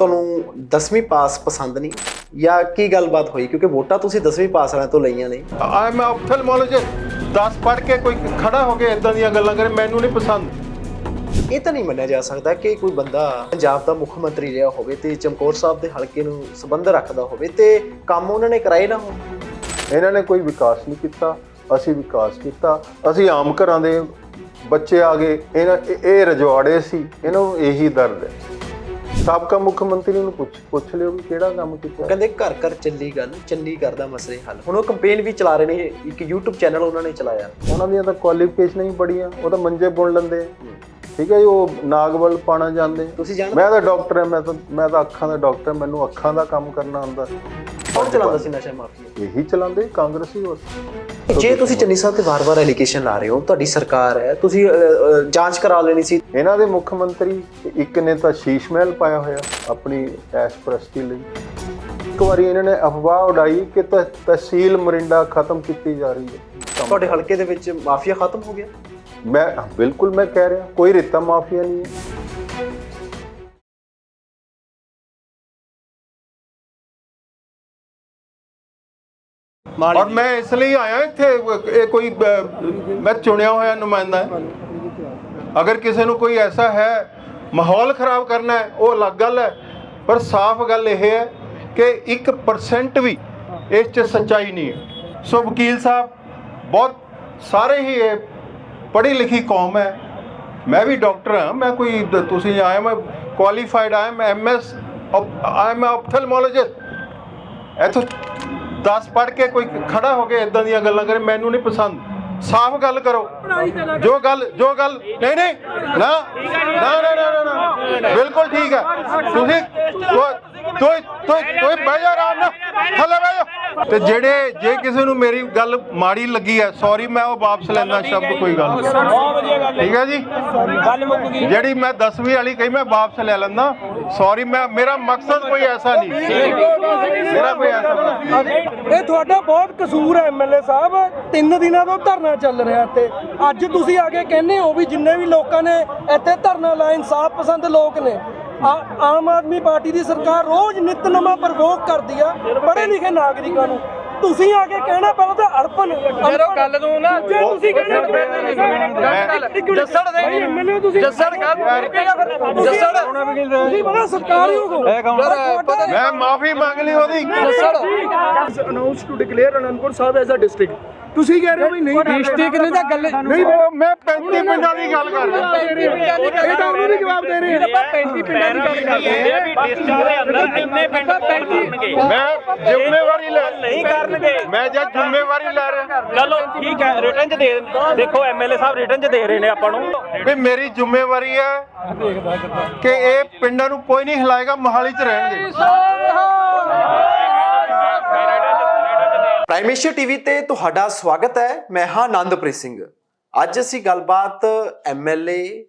ਤੁਹਾਨੂੰ 10ਵੀਂ ਪਾਸ ਪਸੰਦ ਨਹੀਂ? ਜਾਂ ਕੀ ਗੱਲਬਾਤ ਹੋਈ? ਕਿਉਂਕਿ ਵੋਟਾਂ ਤੁਸੀਂ 10ਵੀਂ ਪਾਸ ਵਾਲਿਆਂ ਤੋਂ ਲਈਆਂ ਨੇ। ਆਈ ਐਮ ਆਪਥਲਮੋਲੋਜਿਸਟ 10 ਪੜ੍ਹ ਕੇ ਕੋਈ ਖੜਾ ਹੋ ਕੇ ਇਦਾਂ ਦੀਆਂ ਗੱਲਾਂ ਕਰੇ ਮੈਨੂੰ ਨਹੀਂ ਪਸੰਦ। ਇਹ ਤਾਂ ਨਹੀਂ ਮੰਨਿਆ ਜਾ ਸਕਦਾ ਕਿ ਕੋਈ ਬੰਦਾ ਪੰਜਾਬ ਦਾ ਮੁੱਖ ਮੰਤਰੀ ਰਿਹਾ ਹੋਵੇ ਤੇ ਚਮਕੌਰ ਸਾਹਿਬ ਦੇ ਹਲਕੇ ਨੂੰ ਸੰਬੰਧ ਰੱਖਦਾ ਹੋਵੇ ਤੇ ਕੰਮ ਉਹਨਾਂ ਨੇ ਕਰਾਏ ਨਾ ਹੋਣ। ਇਹਨਾਂ ਨੇ ਕੋਈ ਵਿਕਾਸ ਨਹੀਂ ਕੀਤਾ। ਅਸੀਂ ਵਿਕਾਸ ਕੀਤਾ। ਅਸੀਂ ਆਮ ਘਰਾਂ ਦੇ ਬੱਚੇ ਆ ਗਏ। ਇਹਨਾਂ ਇਹ- ਇਹ ਰਜਵਾੜੇ ਸੀ। ਇਹਨਾਂ ਨੂੰ ਇਹੀ ਦਰਦ ਹੈ। ਸਾਬਕਾ ਮੁੱਖ ਮੰਤਰੀ ਨੂੰ ਪੁੱਛ ਪੁੱਛ ਲਿਓ ਵੀ ਕਿਹੜਾ ਕੰਮ ਕੀਤਾ। ਕਹਿੰਦੇ ਘਰ ਘਰ ਚੱਲੀ ਗੱਲ ਚੰਡੀਗੜ੍ਹ ਦਾ ਮਸਲੇ ਹੱਲ। ਹੁਣ ਉਹ ਕੰਪੇਨ ਵੀ ਚਲਾ ਰਹੇ ਨੇ ਇੱਕ YouTube ਚੈਨਲ ਉਹਨਾਂ ਨੇ ਚਲਾਇਆ। ਉਹਨਾਂ ਦੀਆਂ ਤਾਂ ਕੁਆਲੀਫਿਕੇਸ਼ਨ ਹੀ ਬੜੀਆਂ ਉਹ ਤਾਂ ਮੰਜੇ ਬੁਣ ਲੈਂਦੇ। ਠੀਕ ਹੈ ਜੀ ਉਹ ਨਾਗਵਲ ਪਾਣਾ ਜਾਂਦੇ। ਤੁਸੀਂ ਜਾਣਦੇ? ਮੈਂ ਤਾਂ ਡਾਕਟਰ ਹਾਂ ਮੈਂ ਤਾਂ ਮੈਂ ਤਾਂ ਅੱਖਾਂ ਦਾ ਡਾਕਟਰ ਮੈਨੂੰ ਅੱਖਾਂ ਦਾ ਕੰਮ ਕਰਨਾ ਆਉਂਦਾ। ਕੌਣ ਚਲਾਉਂਦਾ ਸੀ ਨਸ਼ਾ ਮਾਫੀਆ? ਇਹੀ ਚਲਾਉਂਦੇ ਕਾਂਗਰਸੀ ਹੋਰ। ਜੇ ਤੁਸੀਂ ਚੰਨੀ ਸਾਹਿਬ ਤੇ ਵਾਰ-ਵਾਰ ਐਲੀਗੇਸ਼ਨ ਲਾ ਰਹੇ ਹੋ ਤੁਹਾਡੀ ਸਰਕਾਰ ਹੈ ਤੁਸੀਂ ਜਾਂਚ ਕਰਾ ਲੈਣੀ ਸੀ। ਇਹਨਾਂ ਦੇ ਮੁੱਖ ਮੰਤਰੀ ਇੱਕ ਨੇ ਤਾਂ ਸ਼ੀਸ਼ ਮਹਿਲ ਪਾਇਆ ਹੋਇਆ ਆਪਣੀ ਐਸ਼ ਪ੍ਰਸਤੀ ਲਈ। ਇੱਕ ਵਾਰੀ ਇਹਨਾਂ ਨੇ ਅਫਵਾਹ ਉਡਾਈ ਕਿ ਤਹਿਸੀਲ ਮਰਿੰਡਾ ਖਤਮ ਕੀਤੀ ਜਾ ਰਹੀ ਹੈ। ਤੁਹਾਡੇ ਹਲਕੇ ਦੇ ਵਿੱਚ ਮਾਫੀਆ ਖਤਮ ਹੋ ਗਿਆ? ਮੈਂ ਬਿਲਕੁਲ ਮੈਂ ਕਹਿ ਰਿਹਾ ਕੋਈ ਰੇਤਾ ਮਾਫੀਆ ਨਹੀਂ ਹੈ। ਔਰ ਮੈਂ ਇਸ ਲਈ ਆਇਆ ਇੱਥੇ, ਇਹ ਕੋਈ ਮੈਂ ਚੁਣਿਆ ਹੋਇਆ ਨੁਮਾਇੰਦਾ ਹੈ। ਅਗਰ ਕਿਸੇ ਨੂੰ ਕੋਈ ਐਸਾ ਹੈ, ਮਾਹੌਲ ਖਰਾਬ ਕਰਨਾ ਹੈ, ਉਹ ਅਲੱਗ ਗੱਲ ਹੈ, ਪਰ ਸਾਫ਼ ਗੱਲ ਇਹ ਹੈ ਕਿ 1% ਵੀ ਇਸ 'ਚ ਸੱਚਾਈ ਨਹੀਂ ਹੈ। ਸੋ ਵਕੀਲ ਸਾਹਿਬ, ਬਹੁਤ ਸਾਰੇ ਹੀ ਇਹ ਪੜ੍ਹੀ ਲਿਖੀ ਕੌਮ ਹੈ। ਮੈਂ ਵੀ ਡਾਕਟਰ ਹਾਂ, ਮੈਂ ਕੋਈ, ਤੁਸੀਂ ਆਇਆ ਮੈਂ ਕੁਆਲੀਫਾਈਡ ਆਇਆ ਮੈਂ ਐਮਐਸ ਆਈ ਐਮ ਆਪਥਲਮੋਲੋਜਿਸਟ ਇੱਥੋਂ 10 ਪੜ੍ਹ ਕੇ ਕੋਈ ਖੜਾ ਹੋ ਕੇ ਇਦਾਂ ਦੀਆਂ ਗੱਲਾਂ ਕਰੇ ਮੈਨੂੰ ਨਹੀਂ ਪਸੰਦ। ਸਾਫ਼ ਗੱਲ ਕਰੋ। ਜੋ ਗੱਲ ਜੋ ਗੱਲ ਨਹੀਂ ਨਹੀਂ ਨਾ ਨਾ ਨਾ, ਨਾ ਬਿਲਕੁਲ ਠੀਕ ਹੈ। ਤੁਸੀਂ ਤੋਏ ਤੋਏ ਤੋਏ, ਬਹਿ ਜਾ ਆਰਾਮ ਨਾਲ। ਥੱਲੇ ਬਹਿ ਜਾ। ਤੇ ਜਿਹੜੇ, ਜੇ ਕਿਸੇ ਨੂੰ ਮੇਰੀ ਗੱਲ ਮਾੜੀ ਲੱਗੀ ਹੈ ਸੌਰੀ ਮੈਂ ਉਹ ਵਾਪਸ ਲੈਂਦਾ ਸ਼ਬਦ, ਕੋਈ ਗੱਲ ਨਹੀਂ। ਠੀਕ ਹੈ ਜੀ? ਗੱਲ ਮੁੱਕ ਗਈ ਜਿਹੜੀ ਮੈਂ 10ਵੀਂ ਵਾਲੀ ਕਹੀ, ਮੈਂ ਵਾਪਸ ਲੈ ਲੈਂਦਾ। ਸੌਰੀ ਮੈਂ, ਮੇਰਾ ਮਕਸਦ ਕੋਈ ਐਸਾ ਨਹੀਂ। ਮੇਰਾ ਕੋਈ ਐਸਾ ਇਹ ਤੁਹਾਡਾ ਬਹੁਤ ਕਸੂਰ ਹੈ ਐਮਐਲਏ ਸਾਹਿਬ। ਤਿੰਨ ਦਿਨਾਂ ਤੋਂ ਧਰਨਾ ਚੱਲ ਰਿਹਾ ਇੱਥੇ। ਅੱਜ ਤੁਸੀਂ ਆ ਕੇ ਕਹਿੰਦੇ ਹੋ ਵੀ ਜਿੰਨੇ ਵੀ ਲੋਕਾਂ ਨੇ ਇੱਥੇ ਧਰਨਾ ਲਾਇਆ, ਇਨਸਾਫ ਪਸੰਦ ਲੋਕ ਨੇ। ਆ- ਆਮ ਆਦਮੀ ਪਾਰਟੀ ਦੀ ਸਰਕਾਰ ਰੋਜ਼ ਨਿਤ ਨਵਾਂ ਪ੍ਰਵੋਕ ਕਰਦੀ ਆ ਪੜ੍ਹੇ ਲਿਖੇ ਨਾਗਰਿਕਾਂ ਨੂੰ। ਤੁਸੀਂ ਆ ਕੇ ਕਹਿਣਾ ਪਹਿਲਾਂ ਤਾਂ ਅੜਪਨ ਜਦੋਂ ਗੱਲ ਨੂੰ ਨਾ ਜੇ ਤੁਸੀਂ ਕਹਿੰਦੇ ਜੱਸੜ ਦੇ ਜੱਸੜ ਗੱਲ ਜੱਸੜ ਤੁਸੀਂ ਬੜਾ ਸਰਕਾਰੀ ਹੋ। ਪਤਾ ਮੈਂ ਮਾਫੀ ਮੰਗ ਲਈ ਉਹਦੀ। Announce to declare Anandpur Sahib as a district ਤੁਸੀਂ ਕਹਿ ਰਹੇ ਹੋ ਵੀ ਨਹੀਂ ਡਿਸਟ੍ਰਿਕਟ ਨੇ ਤਾਂ ਗੱਲ ਨਹੀਂ ਉਹ ਮੈਂ 35 ਪਿੰਡਾਂ ਦੀ ਗੱਲ ਕਰ ਰਿਹਾ। 35 ਪਿੰਡਾਂ ਦੀ ਗੱਲ ਇਹ ਤਾਂ ਉਹਨੂੰ ਵੀ ਜਵਾਬ ਦੇ ਰਹੇ। ਆਪਾਂ 35 ਪਿੰਡਾਂ ਦੀ ਗੱਲ ਕਰਦੇ ਹਾਂ ਵੀ ਡਿਸਟ੍ਰਿਕਟ ਦੇ ਅੰਦਰ ਇੰਨੇ ਪਿੰਡ 35 ਮੈਂ ਜ਼ਿੰਮੇਵਾਰੀ ਲੈ ਨਹੀਂ ਕਰਨਗੇ। ਮੈਂ ਜੇ ਜ਼ਿੰਮੇਵਾਰੀ ਲੈ ਰਿਹਾ। ਚਲੋ ਠੀਕ ਹੈ ਰਿਟਰਨ ਚ ਦੇ ਦੇਖੋ ਐਮਐਲਏ ਸਾਹਿਬ ਰਿਟਰਨ ਚ ਦੇ ਰਹੇ ਨੇ ਆਪਾਂ ਨੂੰ। ਵੀ ਮੇਰੀ ਜ਼ਿੰਮੇਵਾਰੀ ਹੈ ਕਿ ਇਹ ਪਿੰਡਾਂ ਨੂੰ ਕੋਈ ਨਹੀਂ ਹਿਲਾਏਗਾ ਮੋਹਾਲੀ 'ਚ ਰਹਿਣਗੇ। ਪ੍ਰਾਈਮ ਏਸ਼ੀਆ ਟੀਵੀ ਤੇ ਤੁਹਾਡਾ ਸਵਾਗਤ ਹੈ। ਮੈਂ ਹਾਂ ਆਨੰਦਪ੍ਰੀਤ ਸਿੰਘ। ਅੱਜ ਅਸੀਂ ਗੱਲਬਾਤ ਐਮਐਲਏ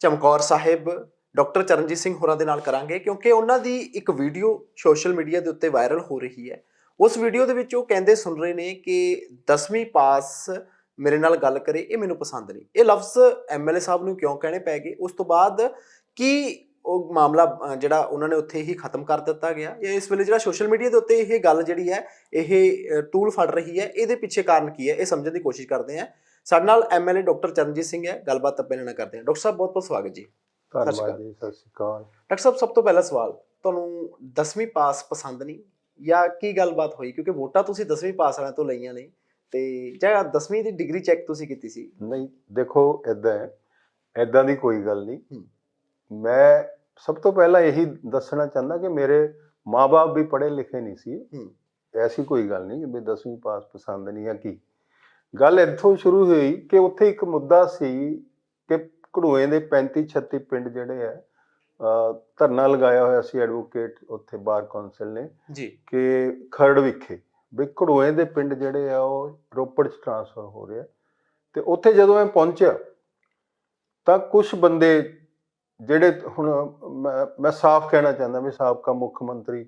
ਚਮਕੌਰ ਸਾਹਿਬ, ਡਾਕਟਰ ਚਰਨਜੀਤ ਸਿੰਘ ਹੋਰਾਂ ਦੇ ਨਾਲ ਕਰਾਂਗੇ ਕਿਉਂਕਿ ਉਹਨਾਂ ਦੀ ਇੱਕ ਵੀਡੀਓ ਸੋਸ਼ਲ ਮੀਡੀਆ ਦੇ ਉੱਤੇ ਵਾਇਰਲ ਹੋ ਰਹੀ ਹੈ। ਉਸ ਵੀਡੀਓ ਦੇ ਵਿੱਚ ਉਹ ਕਹਿੰਦੇ ਸੁਣ ਰਹੇ ਨੇ ਕਿ 10ਵੀਂ ਪਾਸ ਮੇਰੇ ਨਾਲ ਗੱਲ ਕਰੇ, ਇਹ ਮੈਨੂੰ ਪਸੰਦ ਨਹੀਂ। ਇਹ ਲਫ਼ਜ਼ ਐਮਐਲਏ ਸਾਹਿਬ ਨੂੰ ਕਿਉਂ ਕਹਿਣੇ ਪੈ ਗਏ? ਉਸ ਤੋਂ ਬਾਅਦ ਕੀ ਉਹ ਮਾਮਲਾ ਜਿਹੜਾ ਉਹਨਾਂ ਨੇ ਉੱਥੇ ਹੀ ਖਤਮ ਕਰ ਦਿੱਤਾ ਗਿਆ। ਜਾਂ ਇਸ ਵੇਲੇ ਜਿਹੜਾ ਸੋਸ਼ਲ ਮੀਡੀਆ ਦੇ ਉੱਤੇ ਇਹ ਗੱਲ ਜਿਹੜੀ ਹੈ ਇਹ ਟੂਲ ਫੜ ਰਹੀ ਹੈ। ਇਹਦੇ ਪਿੱਛੇ ਕਾਰਨ ਕੀ ਹੈ ਇਹ ਸਮਝਣ ਦੀ ਕੋਸ਼ਿਸ਼ ਕਰਦੇ ਹਾਂ। ਸਾਡੇ ਨਾਲ ਐਮਐਲਏ ਡਾਕਟਰ ਚਰਨਜੀਤ ਸਿੰਘ ਹੈ। ਗੱਲਬਾਤ ਇਹਨਾਂ ਨਾਲ ਕਰਦੇ ਹਾਂ। ਡਾਕਟਰ ਸਾਹਿਬ ਬਹੁਤ ਬਹੁਤ ਸਵਾਗਤ ਜੀ। ਧੰਨਵਾਦ ਜੀ ਸਤਿ ਸ਼੍ਰੀ ਅਕਾਲ। ਡਾਕਟਰ ਸਾਹਿਬ ਸਭ ਤੋਂ ਪਹਿਲਾ ਸਵਾਲ ਤੁਹਾਨੂੰ 10ਵੀਂ ਪਾਸ ਪਸੰਦ ਨਹੀਂ ਜਾਂ ਕੀ ਗੱਲਬਾਤ ਹੋਈ? ਕਿਉਂਕਿ ਵੋਟਾਂ ਤੁਸੀਂ 10ਵੀਂ ਪਾਸ ਵਾਲਿਆਂ ਤੋਂ ਲਈਆਂ ਨੇ ਤੇ ਜਾਂ 10ਵੀਂ ਦੀ ਡਿਗਰੀ ਚੈੱਕ ਤੁਸੀਂ ਕੀਤੀ ਸੀ? ਨਹੀਂ ਦੇਖੋ ਇਦਾਂ ਹੈ। ਇਦਾਂ ਦੀ ਕੋਈ ਗੱਲ ਨਹੀਂ। ਮੈਂ ਸਭ ਤੋਂ ਪਹਿਲਾਂ ਇਹੀ ਦੱਸਣਾ ਚਾਹੁੰਦਾ ਕਿ ਮੇਰੇ ਮਾਪੇ ਵੀ ਪੜ੍ਹੇ ਲਿਖੇ ਨਹੀਂ ਸੀ। ਐਸੀ ਕੋਈ ਗੱਲ ਨਹੀਂ ਕਿ ਵੀ 10ਵੀਂ ਪਾਸ ਪਸੰਦ ਨਹੀਂ ਹੈ ਕੀ। ਗੱਲ ਇੱਥੋਂ ਸ਼ੁਰੂ ਹੋਈ ਕਿ ਉੱਥੇ ਇੱਕ ਮੁੱਦਾ ਸੀ ਕਿ ਘੜੂਏ ਦੇ 35 36 ਪਿੰਡ ਜਿਹੜੇ ਅ, ਧਰਨਾ ਲਗਾਇਆ ਹੋਇਆ ਸੀ ਐਡਵੋਕੇਟ ਉੱਥੇ ਬਾਰ ਕੌਂਸਲ ਨੇ ਜੀ। ਕਿ ਖਰੜ ਵਿਖੇ ਵੀ ਘੜੂਏ ਦੇ ਪਿੰਡ ਜਿਹੜੇ ਆ ਉਹ ਰੋਪੜ ਚ ਟ੍ਰਾਂਸਫਰ ਹੋ ਰਿਹਾ। ਤੇ ਉੱਥੇ ਜਦੋਂ ਮੈਂ ਪਹੁੰਚਿਆ ਤਾਂ ਕੁਝ ਬੰਦੇ ਜਿਹੜੇ ਹੁਣ ਮੈਂ ਮੈਂ ਸਾਫ਼ ਕਹਿਣਾ ਚਾਹੁੰਦਾ ਵੀ ਸਾਬਕਾ ਮੁੱਖ ਮੰਤਰੀ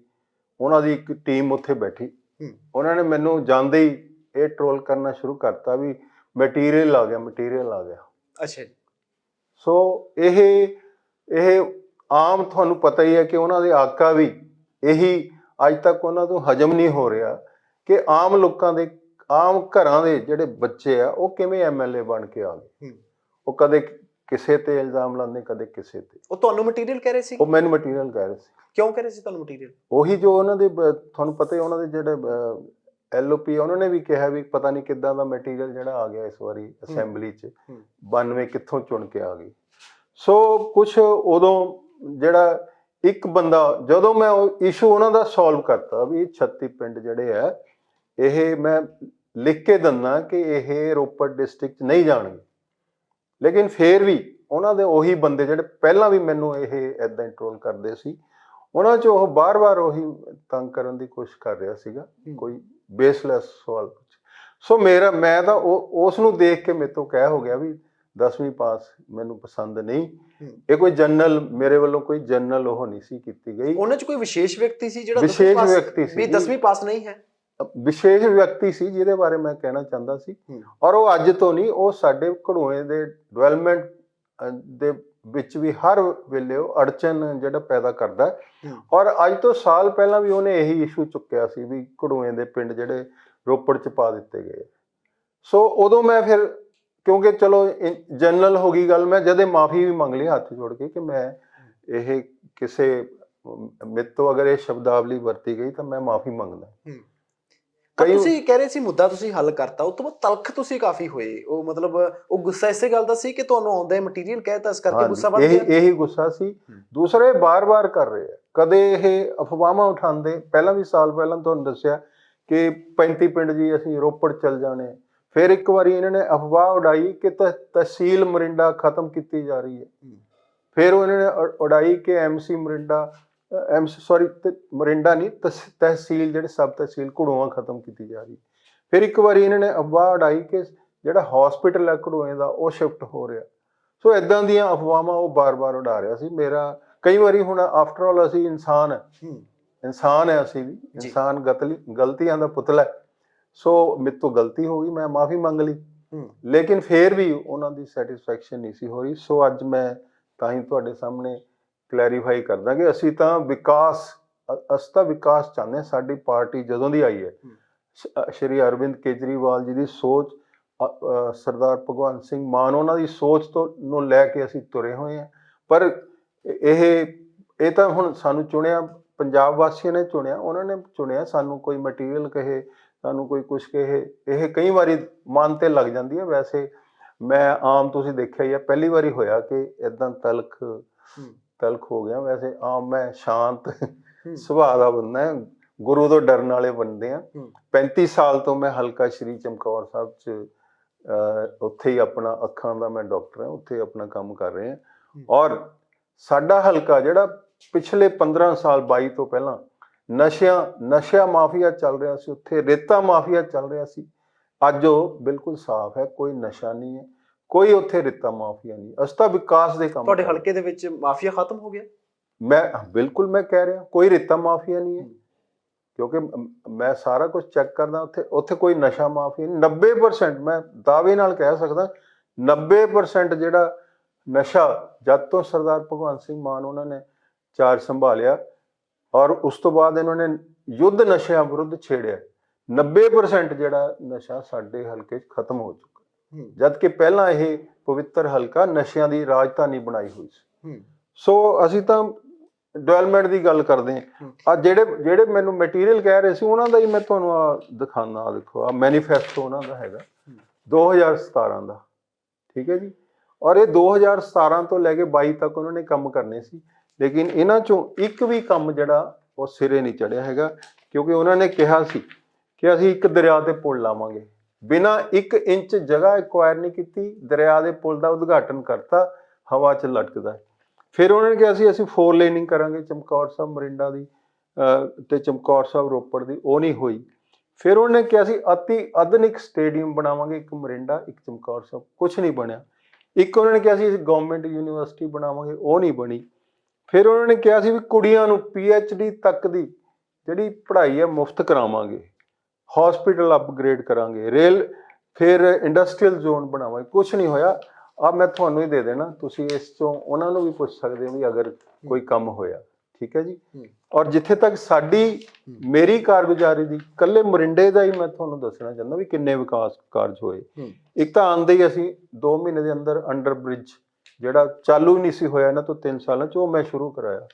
ਉਹਨਾਂ ਦੀ ਇੱਕ ਟੀਮ ਉੱਥੇ ਬੈਠੀ ਹੂੰ। ਉਹਨਾਂ ਨੇ ਮੈਨੂੰ ਜਾਂਦੇ ਹੀ ਇਹ ਟ੍ਰੋਲ ਕਰਨਾ ਸ਼ੁਰੂ ਕਰਤਾ ਵੀ ਮਟੀਰੀਅਲ ਆ ਗਿਆ ਮਟੀਰੀਅਲ ਆ ਗਿਆ ਅੱਛਾ ਜੀ ਸੋ ਇਹ ਇਹ ਆਮ ਤੁਹਾਨੂੰ ਪਤਾ ਹੀ ਹੈ ਕਿ ਉਹਨਾਂ ਦੇ ਆਕਾ ਵੀ ਇਹੀ ਅੱਜ ਤੱਕ ਉਹਨਾਂ ਤੋਂ ਹਜਮ ਨਹੀਂ ਹੋ ਰਿਹਾ ਕਿ ਆਮ ਲੋਕਾਂ ਦੇ ਆਮ ਘਰਾਂ ਦੇ ਜਿਹੜੇ ਬੱਚੇ ਆ ਉਹ ਕਿਵੇਂ ਐਮਐਲਏ ਬਣ ਕੇ ਆ ਗਏ ਹੂੰ। ਉਹ ਕਦੇ ਕਿਸੇ ਤੇ ਇਲਜ਼ਾਮ ਲਾਉਂਦੇ ਕਦੇ ਕਿਸੇ ਤੇ। ਉਹ ਤੁਹਾਨੂੰ ਮਟੀਰੀਅਲ ਕਹਿ ਰਹੇ ਸੀ? ਉਹ ਮੈਨੂੰ ਮਟੀਰੀਅਲ ਕਹਿ ਰਹੇ ਸੀ। ਕਿਉਂ ਕਹਿ ਰਹੇ ਸੀ ਤੁਹਾਨੂੰ ਮਟੀਰੀਅਲ ਉਹੀ ਜੋ ਉਹਨਾਂ ਦੇ ਬ- ਤੁਹਾਨੂੰ ਪਤਾ ਹੀ ਉਹਨਾਂ ਦੇ ਜਿਹੜੇ ਐਲਓਪੀ ਉਹਨਾਂ ਨੇ ਵੀ ਕਿਹਾ ਵੀ ਪਤਾ ਨਹੀਂ ਕਿੱਦਾਂ ਦਾ ਮਟੀਰੀਅਲ ਜਿਹੜਾ ਆ ਗਿਆ ਇਸ ਵਾਰੀ ਅਸੈਂਬਲੀ 'ਚ। ਹੂੰ। 92 ਕਿੱਥੋਂ ਚੁਣ ਕੇ ਆ ਗਈ। ਸੋ ਕੁਝ ਉਦੋਂ ਜਿਹੜਾ ਇੱਕ ਬੰਦਾ ਜਦੋਂ ਮੈਂ ਉਹ ਇਸ਼ੂ ਉਹਨਾਂ ਦਾ ਸੋਲਵ ਕਰਤਾ ਵੀ ਇਹ 36 ਪਿੰਡ ਜਿਹੜੇ ਆ ਇਹ ਮੈਂ ਲਿਖ ਕੇ ਦਿੰਦਾ ਕਿ ਇਹ ਰੋਪੜ ਡਿਸਟ੍ਰਿਕਟ 'ਚ ਨਹੀਂ ਜਾਣਗੇ। ਲੇਕਿਨ ਫੇਰ ਵੀ ਉਹਨਾਂ ਦੇ ਉਹੀ ਬੰਦੇ ਜਿਹੜੇ ਪਹਿਲਾਂ ਵੀ ਮੈਨੂੰ ਇਹ ਐਦਾਂ ਹੀ ਟ੍ਰੋਲ ਕਰਦੇ ਸੀ ਉਹਨਾਂ 'ਚ ਉਹ ਬਾਰ-ਬਾਰ ਉਹੀ ਤੰਗ ਕਰਨ ਦੀ ਕੋਸ਼ਿਸ਼ ਕਰ ਰਿਹਾ ਸੀਗਾ ਕੋਈ ਬੇਸਲੈਸ ਸਵਾਲ ਪੁੱਛ। ਸੋ ਮੇਰਾ ਮੈਂ ਤਾਂ ਉਸ ਨੂੰ ਦੇਖ ਕੇ ਮੇਰੇ ਤੋਂ ਕਹਿ ਹੋ ਗਿਆ ਵੀ 10ਵੀਂ ਪਾਸ ਮੈਨੂੰ ਪਸੰਦ ਨਹੀਂ। ਇਹ ਕੋਈ ਜਨਰਲ ਮੇਰੇ ਵੱਲੋਂ ਕੋਈ ਜਨਰਲ ਉਹ ਨਹੀਂ ਸੀ ਕੀਤੀ ਗਈ। ਉਹਨਾਂ 'ਚ ਕੋਈ ਵਿਸ਼ੇਸ਼ ਵਿਅਕਤੀ ਸੀ ਜਿਹੜਾ ਵਿਸ਼ੇਸ਼ ਦਸਵੀਂ ਪਾਸ- ਵਿਅਕਤੀ ਸੀ ਵੀ ਜੀ। 10ਵੀਂ ਪਾਸ ਨਹੀਂ ਹੈ? ਵਿਸ਼ੇਸ਼ ਵਿਅਕਤੀ ਸੀ ਜਿਹਦੇ ਬਾਰੇ ਮੈਂ ਕਹਿਣਾ ਚਾਹੁੰਦਾ ਸੀ। ਔਰ ਉਹ ਅੱਜ ਤੋਂ ਨਹੀਂ ਉਹ ਸਾਡੇ ਘੜੋਏ ਦੇ ਡਿਵੈਲਪਮੈਂਟ ਦੇ ਵਿੱਚ ਵੀ ਹਰ ਵੇਲੇ ਉਹ ਅੜਚਨ ਜਿਹੜਾ ਪੈਦਾ ਕਰਦਾ। ਔਰ ਅੱਜ ਤੋਂ ਸਾਲ ਪਹਿਲਾਂ ਵੀ ਉਹਨੇ ਇਹੀ ਇਸ਼ੂ ਚੁੱਕਿਆ ਸੀ ਵੀ ਘੜੋਏ ਦੇ ਪਿੰਡ ਜਿਹੜੇ ਰੋਪੜ ਚ ਪਾ ਦਿੱਤੇ ਗਏ ਸੋ ਉਦੋਂ ਮੈਂ ਫਿਰ ਕਿਉਂਕਿ ਚਲੋ ਜਨਰਲ ਹੋ ਗਈ ਗੱਲ ਮੈਂ ਜਦੇ ਮਾਫੀ ਵੀ ਮੰਗ ਲਈ ਹੱਥ ਜੋੜ ਕੇ ਕਿ ਮੈਂ ਇਹ ਕਿਸੇ ਮੇਰੇ ਤੋਂ ਅਗਰ ਇਹ ਸ਼ਬਦਾਵਲੀ ਵਰਤੀ ਗਈ ਤਾਂ ਮੈਂ ਮਾਫੀ ਮੰਗਦਾ। ਕਈ- ਤੁਸੀਂ ਕਹਿ ਰਹੇ ਸੀ ਮੁੱਦਾ ਤੁਸੀਂ ਹੱਲ ਕਰਤਾ ਉਸ ਤੋਂ ਬਾਅਦ ਤਲਖ ਤੁਸੀਂ ਕਾਫੀ ਹੋਏ। ਉਹ ਮਤਲਬ ਉਹ ਗੁੱਸਾ ਇਸੇ ਗੱਲ ਦਾ ਸੀ ਕਿ ਤੁਹਾਨੂੰ ਆਉਂਦਾ ਮਟੀਰੀਅਲ ਕਹਿਤਾ ਇਸ ਕਰਕੇ ਗੁੱਸਾ ਵੱਧ ਇਹੀ ਗਿਆ? ਇਹੀ ਗੁੱਸਾ ਸੀ। ਹੂੰ। ਦੂਸਰੇ ਬਾਰ-ਬਾਰ ਕਰ ਰਹੇ ਆ। ਕਦੇ ਇਹ ਅਫਵਾਹਾਂ ਉਠਾਉਂਦੇ। ਪਹਿਲਾਂ ਵੀ ਸਾਲ ਪਹਿਲਾਂ ਤੁਹਾਨੂੰ ਦੱਸਿਆ ਕਿ 35 ਪਿੰਡ ਜੀ ਅਸੀਂ ਰੋਪੜ ਚੱਲ ਜਾਣੇ। ਫਿਰ ਇੱਕ ਵਾਰੀ ਇਹਨਾਂ ਨੇ ਅਫਵਾਹ ਉਡਾਈ ਕਿ ਤਹਿਸੀਲ ਮਰਿੰਡਾ ਖਤਮ ਕੀਤੀ ਜਾ ਰਹੀ ਹੈ। ਫਿਰ ਉਹਨਾਂ ਨੇ ਉਡਾਈ ਕਿ MC Morinda MC sorry Morinda ਨਹੀਂ ਤਹਿਸ- ਤਹਿਸੀਲ ਜਿਹੜੇ ਸਬ ਤਹਿਸੀਲ ਘੜੂਆਂ ਖਤਮ ਕੀਤੀ ਜਾ ਰਹੀ। ਫਿਰ ਇੱਕ ਵਾਰੀ ਇਹਨਾਂ ਨੇ ਅਫਵਾਹ ਉਡਾਈ ਕਿ ਜਿਹੜਾ ਹਸਪੀਟਲ ਹੈ ਘੜੂਏ ਦਾ ਉਹ ਸ਼ਿਫਟ ਹੋ ਰਿਹਾ। ਸੋ ਇਦਾਂ ਦੀਆਂ ਅਫਵਾਹਾਂ ਉਹ ਬਾਰ-ਬਾਰ ਉਡਾ ਰਿਹਾ ਸੀ। ਮੇਰਾ ਕਈ ਵਾਰੀ ਹੁਣ ਆਫਟਰ ਆਲ ਅਸੀਂ ਇਨਸਾਨ ਹੈ। ਇਨਸਾਨ ਹੈ ਅਸੀਂ ਵੀ। ਇਨਸਾਨ ਗਤਲੀ ਗਲਤੀਆਂ ਦਾ ਪੁਤਲਾ ਹੈ। ਸੋ ਮੇਰੇ ਤੋਂ ਗਲਤੀ ਹੋ ਗਈ ਮੈਂ ਮਾਫੀ ਮੰਗ ਲਈ। ਲੇਕਿਨ ਫੇਰ ਵੀ ਉਹਨਾਂ ਦੀ ਸੈਟੀਸਫੈਕਸ਼ਨ ਨਹੀਂ ਸੀ ਹੋ ਰਹੀ। ਸੋ ਅੱਜ ਮੈਂ ਤਾਂ ਹੀ ਤੁਹਾਡੇ ਸਾਹਮਣੇ ਕਲੈਰੀਫਾਈ ਕਰਦਾ ਕਿ ਅਸੀਂ ਤਾਂ ਵਿਕਾਸ ਅਸੀਂ ਤਾਂ ਵਿਕਾਸ ਚਾਹੁੰਦੇ ਸਾਡੀ ਪਾਰਟੀ ਜਦੋਂ ਦੀ ਆਈ ਹੈ ਸ਼੍ਰੀ ਅਰਵਿੰਦ ਕੇਜਰੀਵਾਲ ਜੀ ਦੀ ਸੋਚ ਸਰਦਾਰ ਭਗਵੰਤ ਸਿੰਘ ਮਾਨ ਉਹਨਾਂ ਦੀ ਸੋਚ ਤੋਂ ਨੂੰ ਲੈ ਕੇ ਅਸੀਂ ਤੁਰੇ ਹੋਏ ਹਾਂ। ਪਰ ਇਹ ਇਹ ਤਾਂ ਹੁਣ ਸਾਨੂੰ ਚੁਣਿਆ ਪੰਜਾਬ ਵਾਸੀਆਂ ਨੇ ਚੁਣਿਆ ਉਹਨਾਂ ਨੇ ਚੁਣਿਆ। ਸਾਨੂੰ ਕੋਈ ਮਟੀਰੀਅਲ ਕਹੇ ਸਾਨੂੰ ਕੋਈ ਕੁਝ ਕਹੇ ਇਹ ਕਈ ਵਾਰੀ ਮਨ ਤੇ ਲੱਗ ਜਾਂਦੀ ਹੈ। ਵੈਸੇ ਮੈਂ ਆਮ ਤੁਸੀਂ ਦੇਖਿਆ ਹੀ ਹੈ ਪਹਿਲੀ ਵਾਰੀ ਹੋਇਆ ਕਿ ਇਦਾਂ ਤਲਖ ਤਲਖ ਹੋ ਗਿਆ। ਵੈਸੇ ਆਮ ਮੈਂ ਸ਼ਾਂਤ ਸੁਭਾਅ ਦਾ ਬੰਦਾ ਹਾਂ। ਗੁਰੂ ਤੋਂ ਡਰਨ ਵਾਲੇ ਬੰਦੇ ਆ ਹੂੰ। 35 ਸਾਲ ਤੋਂ ਮੈਂ ਹਲਕਾ ਸ਼੍ਰੀ ਚਮਕੌਰ ਸਾਹਿਬ ਚ ਉੱਥੇ ਹੀ ਆਪਣਾ ਅੱਖਾਂ ਦਾ ਮੈਂ ਡਾਕਟਰ ਹਾਂ। ਉੱਥੇ ਆਪਣਾ ਕੰਮ ਕਰ ਰਹੇ ਹਾਂ। ਔਰ ਸਾਡਾ ਹਲਕਾ ਜਿਹੜਾ ਪਿਛਲੇ 15 ਸਾਲ 22 ਤੋਂ ਪਹਿਲਾਂ ਨਸ਼ਿਆਂ ਨਸ਼ਾ ਮਾਫੀਆ ਚੱਲ ਰਿਹਾ ਸੀ। ਉੱਥੇ ਰੇਤਾ ਮਾਫੀਆ ਚੱਲ ਰਿਹਾ ਸੀ। ਅੱਜ ਉਹ ਬਿਲਕੁਲ ਸਾਫ਼ ਹੈ। ਕੋਈ ਨਸ਼ਾ ਨਹੀਂ ਹੈ। ਕੋਈ ਉੱਥੇ ਰੇਤਾ ਮਾਫੀਆ ਨਹੀਂ। ਅਸੀਂ ਤਾਂ ਵਿਕਾਸ ਦੇ ਕੰਮ ਤੁਹਾਡੇ ਕਰ ਹਲਕੇ ਦੇ ਵਿੱਚ ਮਾਫੀਆ ਖਤਮ ਹੋ ਗਿਆ? ਮੈਂ ਬਿਲਕੁਲ ਮੈਂ ਕਹਿ ਰਿਹਾ ਕੋਈ ਰੇਤਾ ਮਾਫੀਆ ਨਹੀਂ ਹੈ। ਕਿਉਂਕਿ ਮ- ਮੈਂ ਸਾਰਾ ਕੁਝ ਚੈੱਕ ਕਰਦਾ ਉੱਥੇ ਉੱਥੇ ਕੋਈ ਨਸ਼ਾ ਮਾਫੀਆ ਨਹੀਂ। 90% ਮੈਂ ਦਾਅਵੇ ਨਾਲ ਕਹਿ ਸਕਦਾ 90% ਜਿਹੜਾ ਨਸ਼ਾ ਜਦ ਤੋਂ ਸਰਦਾਰ ਭਗਵੰਤ ਸਿੰਘ ਮਾਨ ਉਹਨਾਂ ਨੇ ਚਾਰਜ ਸੰਭਾਲਿਆ ਔਰ ਉਸ ਤੋਂ ਬਾਅਦ ਇਹਨਾਂ ਨੇ ਯੁੱਧ ਨਸ਼ਿਆਂ ਵਿਰੁੱਧ ਛੇੜਿਆ 90% ਜਿਹੜਾ ਨਸ਼ਾ ਸਾਡੇ ਹਲਕੇ 'ਚ ਖਤਮ ਹੋ ਚੁੱਕਾ। ਜਦ ਕਿ ਪਹਿਲਾਂ ਇਹ ਪਵਿੱਤਰ ਹਲਕਾ ਨਸ਼ਿਆਂ ਦੀ ਰਾਜਧਾਨੀ ਬਣਾਈ ਹੋਈ ਸੀ। ਸੋ ਅਸੀਂ ਤਾਂ ਡਿਵੈਲਪਮੈਂਟ ਦੀ ਗੱਲ ਕਰਦੇ ਹੂੰ। ਆ ਜਿਹੜੇ ਜਿਹੜੇ ਮੈਨੂੰ ਮਟੀਰੀਅਲ ਕਹਿ ਰਹੇ ਸੀ ਉਹਨਾਂ ਦਾ ਹੀ ਮੈਂ ਤੁਹਾਨੂੰ ਆ ਦਿਖਾਣਾ ਆ ਦੇਖੋ ਆ ਮੈਨੀਫੈਸਟੋ ਉਹਨਾਂ ਦਾ ਹੈਗਾ। 2017 ਦਾ ਠੀਕ ਹੈ ਜੀ? ਔਰ ਇਹ 2017 ਤੋਂ ਲੈ ਕੇ 22 ਤੱਕ ਉਹਨਾਂ ਨੇ ਕੰਮ ਕਰਨੇ ਸੀ। ਲੇਕਿਨ ਇਹਨਾਂ ਚੋਂ ਇੱਕ ਵੀ ਕੰਮ ਜਿਹੜਾ ਉਹ ਸਿਰੇ ਨਹੀਂ ਚੜਿਆ ਹੈਗਾ। ਕਿਉਂਕਿ ਉਹਨਾਂ ਨੇ ਕਿਹਾ ਸੀ ਕਿ ਅਸੀਂ ਇੱਕ ਦਰਿਆ ਤੇ ਪੁਲ ਲਾਵਾਂਗੇ। ਬਿਨਾਂ 1 ਇੰਚ ਜਗ੍ਹਾ ਐਕਵਾਇਰ ਨਹੀਂ ਕੀਤੀ ਦਰਿਆ ਦੇ ਪੁਲ ਦਾ ਉਦਘਾਟਨ ਕਰਤਾ ਹਵਾ 'ਚ ਲਟਕਦਾ। ਫਿਰ ਉਹਨਾਂ ਨੇ ਕਿਹਾ ਸੀ ਅਸੀਂ ਫੋਰ ਲੇਨਿੰਗ ਕਰਾਂਗੇ ਚਮਕੌਰ ਸਾਹਿਬ ਮਰਿੰਡਾ ਦੀ ਅਹ, ਤੇ ਚਮਕੌਰ ਸਾਹਿਬ ਰੋਪੜ ਦੀ। ਉਹ ਨਹੀਂ ਹੋਈ। ਫਿਰ ਉਹਨੇ ਕਿਹਾ ਸੀ ਅਤੀ ਆਧੁਨਿਕ ਸਟੇਡੀਅਮ ਬਣਾਵਾਂਗੇ ਇੱਕ ਮਰਿੰਡਾ ਇੱਕ ਚਮਕੌਰ ਸਾਹਿਬ। ਕੁਝ ਨਹੀਂ ਬਣਿਆ। ਇੱਕ ਉਹਨਾਂ ਨੇ ਕਿਹਾ ਸੀ ਗਵਰਨਮੈਂਟ ਯੂਨੀਵਰਸਿਟੀ ਬਣਾਵਾਂਗੇ ਉਹ ਨਹੀਂ ਬਣੀ। ਫਿਰ ਉਹਨਾਂ ਨੇ ਕਿਹਾ ਸੀ ਵੀ ਕੁੜੀਆਂ ਨੂੰ ਡੀ ਤੱਕ ਦੀ ਜਿਹੜੀ ਪੜ੍ਹਾਈ ਹੈ ਮੁਫਤ ਕਰਾਵਾਂਗੇ। ਹਸਪੀਟਲ ਅਪਗ੍ਰੇਡ ਕਰਾਂਗੇ ਰੇਲ ਫਿਰ ਇੰਡਸਟਰੀਅਲ ਜ਼ੋਨ ਬਣਾਵਾਂਗੇ ਕੁਝ ਨਹੀਂ ਹੋਇਆ ਆ ਮੈਂ ਤੁਹਾਨੂੰ ਹੀ ਦੇ ਦੇਣਾ ਤੁਸੀਂ ਇਸ ਤੋਂ ਉਹਨਾਂ ਨੂੰ ਵੀ ਪੁੱਛ ਸਕਦੇ ਹੋ ਵੀ ਅਗਰ ਕੋਈ ਕੰਮ ਹੋਇਆ ਠੀਕ ਹੈ ਜੀ। ਔਰ ਜਿੱਥੇ ਤੱਕ ਸਾਡੀ ਮੇਰੀ ਕਾਰਗੁਜ਼ਾਰੀ ਦੀ ਕੱਲੇ ਮਰਿੰਡੇ ਦਾ ਹੀ ਮੈਂ ਤੁਹਾਨੂੰ ਦੱਸਣਾ ਚਾਹੁੰਦਾ ਵੀ ਕਿੰਨੇ ਵਿਕਾਸ ਕਾਰਜ ਹੋਏ। ਇੱਕ ਤਾਂ ਆਂਦੇ ਹੀ ਅਸੀਂ 2 ਮਹੀਨੇ ਦੇ ਅੰਦਰ ਅੰਡਰ ਬ੍ਰਿਜ ਜਿਹੜਾ ਚਾਲੂ ਨਹੀਂ ਸੀ ਹੋਇਆ ਇਹਨਾਂ ਤੋਂ 3 ਸਾਲਾਂ ਚ ਉਹ ਮੈਂ ਸ਼ੁਰੂ ਕਰਾਇਆ।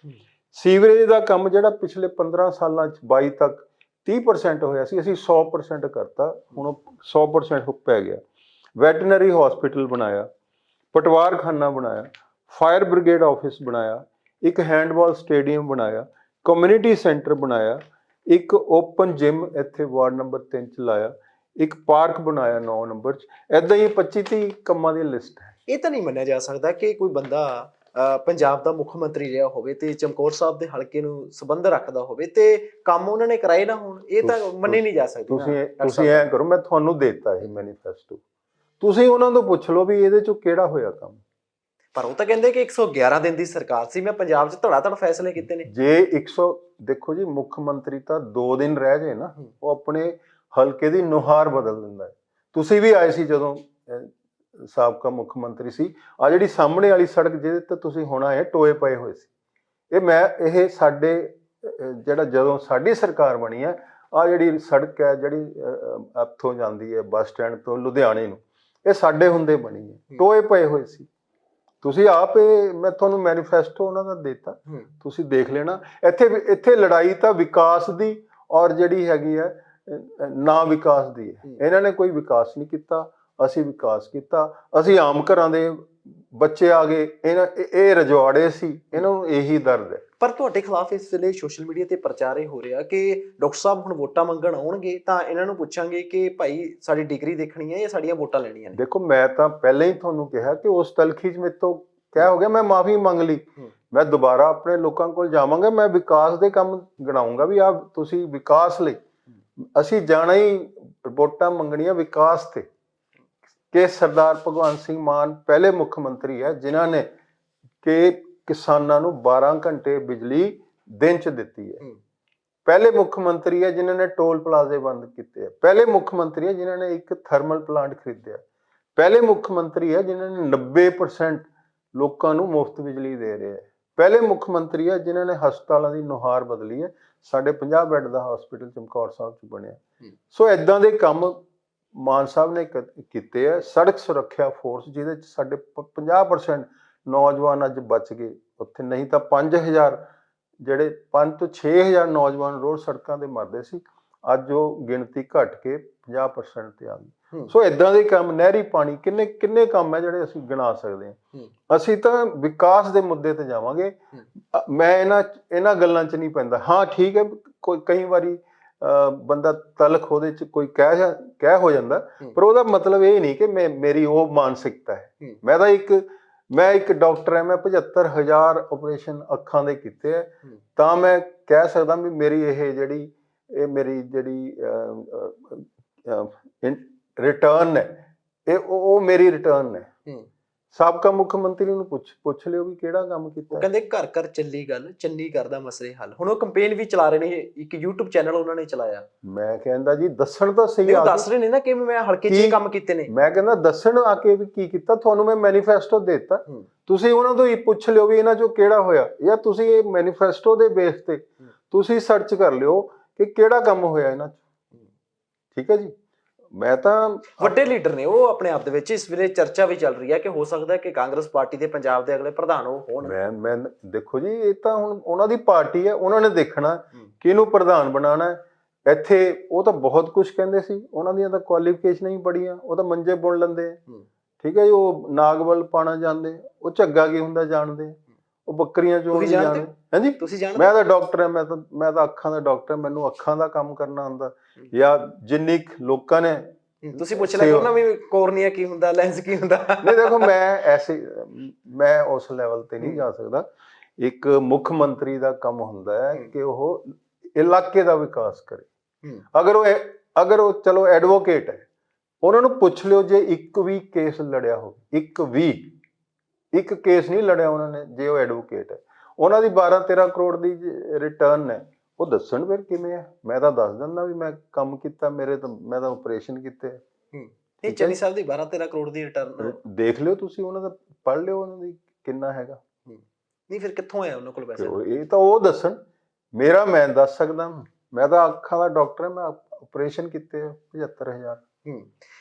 ਸੀਵਰੇਜ ਦਾ ਕੰਮ ਜਿਹੜਾ ਪਿਛਲੇ 15 ਸਾਲਾਂ ਚ 22 ਤੱਕ 30% ਹੋਇਆ ਸੀ, ਅਸੀਂ 100% ਕਰਤਾ, ਹੁਣ ਉਹ 100% ਹੋ ਪੈ ਗਿਆ। ਵੈਟਰਨਰੀ ਹਸਪੀਟਲ ਬਣਾਇਆ, ਪਟਵਾਰਖਾਨਾ ਬਣਾਇਆ ਫਾਇਰ ਬ੍ਰਿਗੇਡ ਆਫਿਸ ਬਣਾਇਆ, ਇੱਕ ਹੈਂਡਬਾਲ ਸਟੇਡੀਅਮ ਬਣਾਇਆ ਕਮਿਊਨਿਟੀ ਸੈਂਟਰ ਬਣਾਇਆ, ਇੱਕ ਓਪਨ ਜਿਮ ਇੱਥੇ ਵਾਰਡ ਨੰਬਰ 3 ਚ ਲਾਇਆ, ਇੱਕ ਪਾਰਕ ਬਣਾਇਆ 9 ਨੰਬਰ ਚ। ਐਦਾਂ ਹੀ 25 30 ਕੰਮਾਂ ਦੀ ਲਿਸਟ ਹੈ। ਇਹ ਤਾਂ ਨਹੀਂ ਮੰਨਿਆ ਜਾ ਸਕਦਾ ਕਿ ਕੋਈ ਬੰਦਾ ਪੰਜਾਬ ਦਾ ਮੁੱਖ ਮੰਤਰੀ ਰਿਹਾ ਹੋਵੇ ਤੇ ਚਮਕੌਰ ਸਾਹਿਬ ਦੇ ਹਲਕੇ ਨੂੰ ਸੰਬੰਧ ਰੱਖਦਾ ਹੋਵੇ ਤੇ ਕੰਮ ਉਹਨਾਂ ਨੇ ਕਰਾਏ ਨਾ ਹੋਣ ਇਹ ਤਾਂ ਮੰਨੇ ਨਹੀਂ ਜਾ ਸਕਦੀ ਤੁਸੀਂ ਤੁਸੀਂ। ਐ ਕਰੋ ਮੈਂ ਤੁਹਾਨੂੰ ਦੇਤਾ ਇਹ ਮੈਨੀਫੈਸਟੋ ਤੁਸੀਂ ਉਹਨਾਂ ਤੋਂ ਪੁੱਛ ਲਓ ਵੀ ਇਹਦੇ ਚੋਂ ਕਿਹੜਾ ਹੋਇਆ ਕੰਮ ਪਰ ਉਹ ਤਾਂ ਕਹਿੰਦੇ ਕਿ 111 ਦਿਨ ਦੀ ਸਰਕਾਰ ਸੀ ਮੈਂ ਪੰਜਾਬ 'ਚ ਧੜਾ ਧੜ ਫੈਸਲੇ ਕੀਤੇ ਨੇ ਜੇ 100 ਦੇਖੋ ਜੀ ਮੁੱਖ ਮੰਤਰੀ ਤਾਂ 2 ਦਿਨ ਰਹਿ ਜਾਏ ਨਾ। ਉਹ ਆਪਣੇ ਹਲਕੇ ਦੀ ਨੁਹਾਰ ਬਦਲ ਦਿੰਦਾ ਹੈ ਤੁਸੀਂ ਵੀ ਆਏ ਸੀ ਜਦੋਂ ਸਾਬਕਾ ਮੁੱਖ ਮੰਤਰੀ ਸੀ। ਆ ਜਿਹੜੀ ਸਾਹਮਣੇ ਵਾਲੀ ਸੜਕ ਜਿਹਦੇ ਤੇ ਤੁਸੀਂ ਹੁਣ ਆਏ ਟੋਏ ਪਏ ਹੋਏ ਸੀ। ਇਹ ਮੈਂ ਇਹ ਸਾਡੇ ਜਿਹੜਾ ਜਦੋਂ ਸਾਡੀ ਸਰਕਾਰ ਬਣੀ ਹੈ ਆ ਜਿਹੜੀ ਸੜਕ ਹੈ ਜਿਹੜੀ ਇੱਥੋਂ ਜਾਂਦੀ ਹੈ ਬੱਸ ਸਟੈਂਡ ਤੋਂ ਲੁਧਿਆਣੇ ਨੂੰ ਇਹ ਸਾਡੇ ਹੁੰਦੇ ਬਣੀ ਹੈ। ਟੋਏ ਪਏ ਹੋਏ ਸੀ। ਤੁਸੀਂ ਆਪ ਇਹ ਮੈਂ ਤੁਹਾਨੂੰ ਮੈਨੀਫੈਸਟੋ ਉਹਨਾਂ ਦਾ ਦਿੱਤਾ। ਤੁਸੀਂ ਦੇਖ ਲੈਣਾ। ਇੱਥੇ ਇੱਥੇ ਲੜਾਈ ਤਾਂ ਵਿਕਾਸ ਦੀ ਔਰ ਜਿਹੜੀ ਹੈਗੀ ਹੈ ਨਾ ਵਿਕਾਸ ਦੀ ਹੂੰ। ਇਹਨਾਂ ਨੇ ਕੋਈ ਵਿਕਾਸ ਨਹੀਂ ਕੀਤਾ। ਅਸੀਂ ਵਿਕਾਸ ਕੀਤਾ। ਅਸੀਂ ਆਮ ਘਰਾਂ ਦੇ ਬੱਚੇ ਆ ਗਏ। ਇਹਨਾਂ ਇਹ- ਇਹ ਰਜਵਾੜੇ ਸੀ। ਇਹਨਾਂ ਨੂੰ ਇਹੀ ਦਰਦ ਹੈ। ਪਰ ਤੁਹਾਡੇ ਖਿਲਾਫ ਇਸ ਵੇਲੇ ਸੋਸ਼ਲ ਮੀਡੀਆ ਤੇ ਪ੍ਰਚਾਰ ਇਹ ਹੋ ਰਿਹਾ ਕਿ ਡਾਕਟਰ ਸਾਹਿਬ ਹੁਣ ਵੋਟਾਂ ਮੰਗਣ ਆਉਣਗੇ ਤਾਂ ਇਹਨਾਂ ਨੂੰ ਪੁੱਛਾਂਗੇ ਕਿ ਭਾਈ ਸਾਡੀ ਡਿਗਰੀ ਦੇਖਣੀ ਹੈ ਜਾਂ ਸਾਡੀਆਂ ਵੋਟਾਂ ਲੈਣੀਆਂ ਨੇ? ਦੇਖੋ ਮੈਂ ਤਾਂ ਪਹਿਲਾਂ ਹੀ ਤੁਹਾਨੂੰ ਕਿਹਾ ਕਿ ਉਸ ਤਲਖੀ 'ਚ ਮੇਰੇ ਤੋਂ ਕਹਿ ਹੋ ਗਿਆ ਮੈਂ ਮਾਫੀ ਮੰਗ ਲਈ। ਮੈਂ ਦੁਬਾਰਾ ਆਪਣੇ ਲੋਕਾਂ ਕੋਲ ਜਾਵਾਂਗਾ ਮੈਂ ਵਿਕਾਸ ਦੇ ਕੰਮ ਗਣਾਉਂਗਾ ਵੀ ਆ ਤੁਸੀਂ ਵਿਕਾਸ ਲਈ। ਅਸੀਂ ਜਾਣਾ ਹੀ ਵੋਟਾਂ ਮੰਗਣੀਆਂ ਵਿਕਾਸ ਤੇ। ਕਿ ਸਰਦਾਰ ਭਗਵੰਤ ਸਿੰਘ ਮਾਨ ਪਹਿਲੇ ਮੁੱਖ ਮੰਤਰੀ ਹੈ ਜਿਨ੍ਹਾਂ ਨੇ ਕਿ ਕਿਸਾਨਾਂ ਨੂੰ 12 ਘੰਟੇ ਬਿਜਲੀ ਦਿਨ 'ਚ ਦਿੱਤੀ ਹੈ। ਪਹਿਲੇ ਮੁੱਖ ਮੰਤਰੀ ਹੈ ਜਿਨ੍ਹਾਂ ਨੇ ਟੋਲ ਪਲਾਜ਼ੇ ਬੰਦ ਕੀਤੇ ਹੈ। ਪਹਿਲੇ ਮੁੱਖ ਮੰਤਰੀ ਹੈ ਜਿਨ੍ਹਾਂ ਨੇ ਇੱਕ ਥਰਮਲ ਪਲਾਂਟ ਖਰੀਦਿਆ ਪਹਿਲੇ ਮੁੱਖ ਮੰਤਰੀ ਹੈ ਜਿਨ੍ਹਾਂ ਨੇ 90% ਲੋਕਾਂ ਨੂੰ ਮੁਫਤ ਬਿਜਲੀ ਦੇ ਰਹੇ ਹੈ। ਪਹਿਲੇ ਮੁੱਖ ਮੰਤਰੀ ਹੈ ਜਿਨ੍ਹਾਂ ਨੇ ਹਸਪਤਾਲਾਂ ਦੀ ਨੁਹਾਰ ਬਦਲੀ ਹੈ। ਸਾਡੇ 50 ਬੈੱਡ ਦਾ ਹਸਪੀਟਲ ਚਮਕੌਰ ਸਾਹਿਬ ਚ ਬਣਿਆ। ਸੋ ਇਦਾਂ ਦੇ ਕੰਮ ਮਾਨ ਸਾਹਿਬ ਨੇ ਕੀਤੇ ਹੈ ਸੜਕ ਸੁਰੱਖਿਆ ਫੋਰਸ ਜਿਹਦੇ ਚ ਸਾਡੇ ਪ- 50% ਨੌਜਵਾਨ ਅੱਜ ਬਚ ਗਏ। ਉੱਥੇ ਨਹੀਂ ਤਾਂ 5000 ਜਿਹੜੇ 5 ਤੋਂ 6000 ਨੌਜਵਾਨ ਰੋਜ਼ ਸੜਕਾਂ ਤੇ ਮਰਦੇ ਸੀ ਅੱਜ ਉਹ ਗਿਣਤੀ ਘਟ ਕੇ 50% ਤੇ ਆ ਗਈ। ਸੋ ਇਦਾਂ ਦੇ ਕੰਮ ਨਹਿਰੀ ਪਾਣੀ ਕਿੰਨੇ ਕਿੰਨੇ ਕੰਮ ਹੈ ਜਿਹੜੇ ਅਸੀਂ ਗਿਣਾ ਸਕਦੇ ਹਾਂ। ਅਸੀਂ ਤਾਂ ਵਿਕਾਸ ਦੇ ਮੁੱਦੇ ਤੇ ਜਾਵਾਂਗੇ। ਮੈਂ ਇਹਨਾਂ ਇਹਨਾਂ ਗੱਲਾਂ 'ਚ ਨਹੀਂ ਪੈਂਦਾ। ਹਾਂ ਠੀਕ ਹੈ ਕੋਈ ਕਈ ਵਾਰੀ ਬੰਦਾ ਤਲਖ ਉਹਦੇ 'ਚ ਕੋਈ ਕਹਿ ਕਹਿ ਹੋ ਜਾਂਦਾ। ਪਰ ਉਹਦਾ ਮਤਲਬ ਇਹ ਨਹੀਂ ਕਿ ਮੈਂ ਮੇਰੀ ਉਹ ਮਾਨਸਿਕਤਾ ਹੈ। ਮੈਂ ਤਾਂ ਇੱਕ ਮੈਂ ਇੱਕ ਡਾਕਟਰ ਹਾਂ ਮੈਂ 75000 ਆਪਰੇਸ਼ਨ ਅੱਖਾਂ ਦੇ ਕੀਤੇ ਹੂੰ। ਤਾਂ ਮੈਂ ਕਹਿ ਸਕਦਾ ਵੀ ਮੇਰੀ ਇਹ ਜਿਹੜੀ ਇਹ ਮੇਰੀ ਜਿਹੜੀ ਰਿਟਰਨ ਹੈ ਇਹ ਉਹ ਮੇਰੀ ਰਿਟਰਨ ਹੂੰ। ਸਾਬਕਾ ਮੁੱਖ ਮੰਤਰੀ ਨੂੰ ਪੁੱਛ ਪੁੱਛ ਲਿਓ ਵੀ ਕਿਹੜਾ ਕੰਮ ਕੀਤਾ। ਕਹਿੰਦੇ ਘਰ ਘਰ ਚੱਲੀ ਗੱਲ ਚੰਨੀ ਕਰਦਾ ਮਸਲੇ ਹੱਲ। ਹੁਣ ਉਹ ਕੰਪੇਨ ਵੀ ਚਲਾ ਰਹੇ ਨੇ ਇੱਕ YouTube ਚੈਨਲ ਉਹਨਾਂ ਨੇ ਚਲਾਇਆ। ਮੈਂ ਕਹਿੰਦਾ ਜੀ ਦੱਸਣ ਤਾਂ ਸਹੀ ਉਹ ਆ ਦੱਸ ਰਹੇ ਨੇ ਨਾ ਕਿ ਮੈਂ ਹਲਕੇ 'ਚ ਕੰਮ ਕੀਤੇ ਨੇ। ਮੈਂ ਕਹਿੰਦਾ ਦੱਸਣ ਆ ਕੇ ਵੀ ਕੀ ਕੀਤਾ ਤੁਹਾਨੂੰ ਮੈਂ ਮੈਨੀਫੈਸਟੋ ਦਿੱਤਾ। ਤੁਸੀਂ ਉਹਨਾਂ ਤੋਂ ਹੀ ਪੁੱਛ ਲਿਓ ਵੀ ਇਹਨਾਂ ਚੋਂ ਕਿਹੜਾ ਹੋਇਆ ਜਾਂ ਤੁਸੀਂ ਇਹ ਮੈਨੀਫੈਸਟੋ ਦੇ ਬੇਸ ਤੇ ਤੁਸੀਂ ਸਰਚ ਕਰ ਲਿਓ ਕਿ ਕਿਹੜਾ ਕੰਮ ਹੋਇਆ ਇਹਨਾਂ ਚ। ਠੀਕ ਹੈ ਜੀ? ਮੈਂ ਤਾਂ ਵੱਡੇ ਲੀਡਰ ਨੇ ਉਹ ਆਪਣੇ ਆਪ ਦੇ ਵਿੱਚ ਇਸ ਵੇਲੇ ਚਰਚਾ ਵੀ ਚੱਲ ਰਹੀ ਹੈ ਕਿ ਹੋ ਸਕਦਾ ਹੈ ਕਿ ਕਾਂਗਰਸ ਪਾਰਟੀ ਦੇ ਪੰਜਾਬ ਦੇ ਅਗਲੇ ਪ੍ਰਧਾਨ ਉਹ ਹੋਣ ਮੈਂ ਮੈਂ ਦੇਖੋ ਜੀ ਇਹ ਤਾਂ ਹੁਣ ਉਹਨਾਂ ਦੀ ਪਾਰਟੀ ਹੈ ਉਹਨਾਂ ਨੇ ਦੇਖਣਾ ਹੂੰ। ਕਿ ਇਹਨੂੰ ਪ੍ਰਧਾਨ ਬਣਾਉਣਾ ਹੈ ਇੱਥੇ ਉਹ ਤਾਂ ਬਹੁਤ ਕੁਝ ਕਹਿੰਦੇ ਸੀ ਉਹਨਾਂ ਦੀਆਂ ਤਾਂ ਕੁਆਲੀਫਿਕੇਸ਼ਨਾਂ ਹੀ ਬੜੀਆਂ ਉਹ ਤਾਂ ਮੰਜੇ ਬੁਣ ਲੈਂਦੇ। ਠੀਕ ਹੈ ਜੀ ਉਹ ਨਾਗਵਲ ਪਾਣਾ ਜਾਣਦੇ ਉਹ ਝੱਗਾ ਕੀ ਹੁੰਦਾ ਜਾਣਦੇ ਉਹ ਬੱਕਰੀਆਂ ਚੋਂ ਤੁਸੀਂ ਜਾਣਦੇ? ਹਾਂਜੀ। ਤੁਸੀਂ ਜਾਣਦੇ? ਮੈਂ ਤਾਂ ਡਾਕਟਰ ਹਾਂ ਮੈਂ ਤਾਂ ਮੈਂ ਤਾਂ ਅੱਖਾਂ ਦਾ ਡਾਕਟਰ ਹਾਂ ਮੈਨੂੰ ਅੱਖਾਂ ਦਾ ਕੰਮ ਕਰਨਾ ਆਉਂਦਾ। ਜਾਂ ਜਿੰਨੀ ਕੁ ਲੋਕਾਂ ਨੇ ਹੂੰ, ਤੁਸੀਂ ਪੁੱਛ ਲਿਆ ਕਰੋ ਨਾ ਵੀ ਕੋਰਨੀਆ ਕੀ ਹੁੰਦਾ ਲੈਂਸ ਕੀ ਹੁੰਦਾ? ਨਹੀਂ ਦੇਖੋ ਮੈਂ ਐਸੇ ਮੈਂ ਉਸ ਲੈਵਲ ਤੇ ਨਹੀਂ ਜਾ ਸਕਦਾ। ਇੱਕ ਮੁੱਖ ਮੰਤਰੀ ਦਾ ਕੰਮ ਹੁੰਦਾ ਹੈ ਹੂੰ। ਕਿ ਉਹ ਇਲਾਕੇ ਦਾ ਵਿਕਾਸ ਕਰੇ। ਹੂੰ। ਅਗਰ ਉਹ ਐ- ਅਗਰ ਉਹ ਚਲੋ ਐਡਵੋਕੇਟ ਹੈ। ਉਹਨਾਂ ਨੂੰ ਪੁੱਛ ਲਿਓ ਜੇ ਇੱਕ ਵੀ ਕੇਸ ਲੜਿਆ ਹੋਵੇ ਇੱਕ ਵੀ। ਇੱਕ ਕੇਸ ਨਹੀਂ ਲੜਿਆ ਉਹਨਾਂ ਨੇ ਜੇ ਉਹ ਐਡਵੋਕੇਟ ਹੈ। ਉਹਨਾਂ ਦੀ 12 13 ਕਰੋੜ ਦੀ ਰਿਟਰਨ ਹੈ ਉਹ ਦੱਸਣ ਫਿਰ ਕਿਵੇਂ ਹੈ ਮੈਂ ਤਾਂ ਦੱਸ ਦਿੰਦਾ ਵੀ ਮੈਂ ਕੰਮ ਕੀਤਾ ਮੇਰੇ ਤਾਂ ਮੈਂ ਤਾਂ ਆਪਰੇਸ਼ਨ ਕੀਤੇ। ਹੈ। ਇਹ ਚੰਨੀ ਸਾਹਿਬ ਦੀ 12 13 ਕਰੋੜ ਦੀ ਰਿਟਰਨ ਦੇਖ ਲਿਓ ਤੁਸੀਂ ਉਹਨਾਂ ਦਾ ਪੜ੍ਹ ਲਿਓ ਉਹਨਾਂ ਦੀ ਕਿੰਨਾ ਹੈਗਾ। ਨਹੀਂ ਫਿਰ ਕਿੱਥੋਂ ਆਇਆ ਉਹਨਾਂ ਕੋਲ ਪੈਸੇ? ਇਹ ਤਾਂ ਉਹ ਦੱਸਣ। ਮੇਰਾ ਮੈਂ ਦੱਸ ਸਕਦਾ ਮੈਂ ਤਾਂ ਅੱਖਾਂ ਦਾ ਡਾਕਟਰ ਹਾਂ ਮੈਂ ਆਪਰੇਸ਼ਨ ਕੀਤੇ ਆ 75000 ਹੂੰ।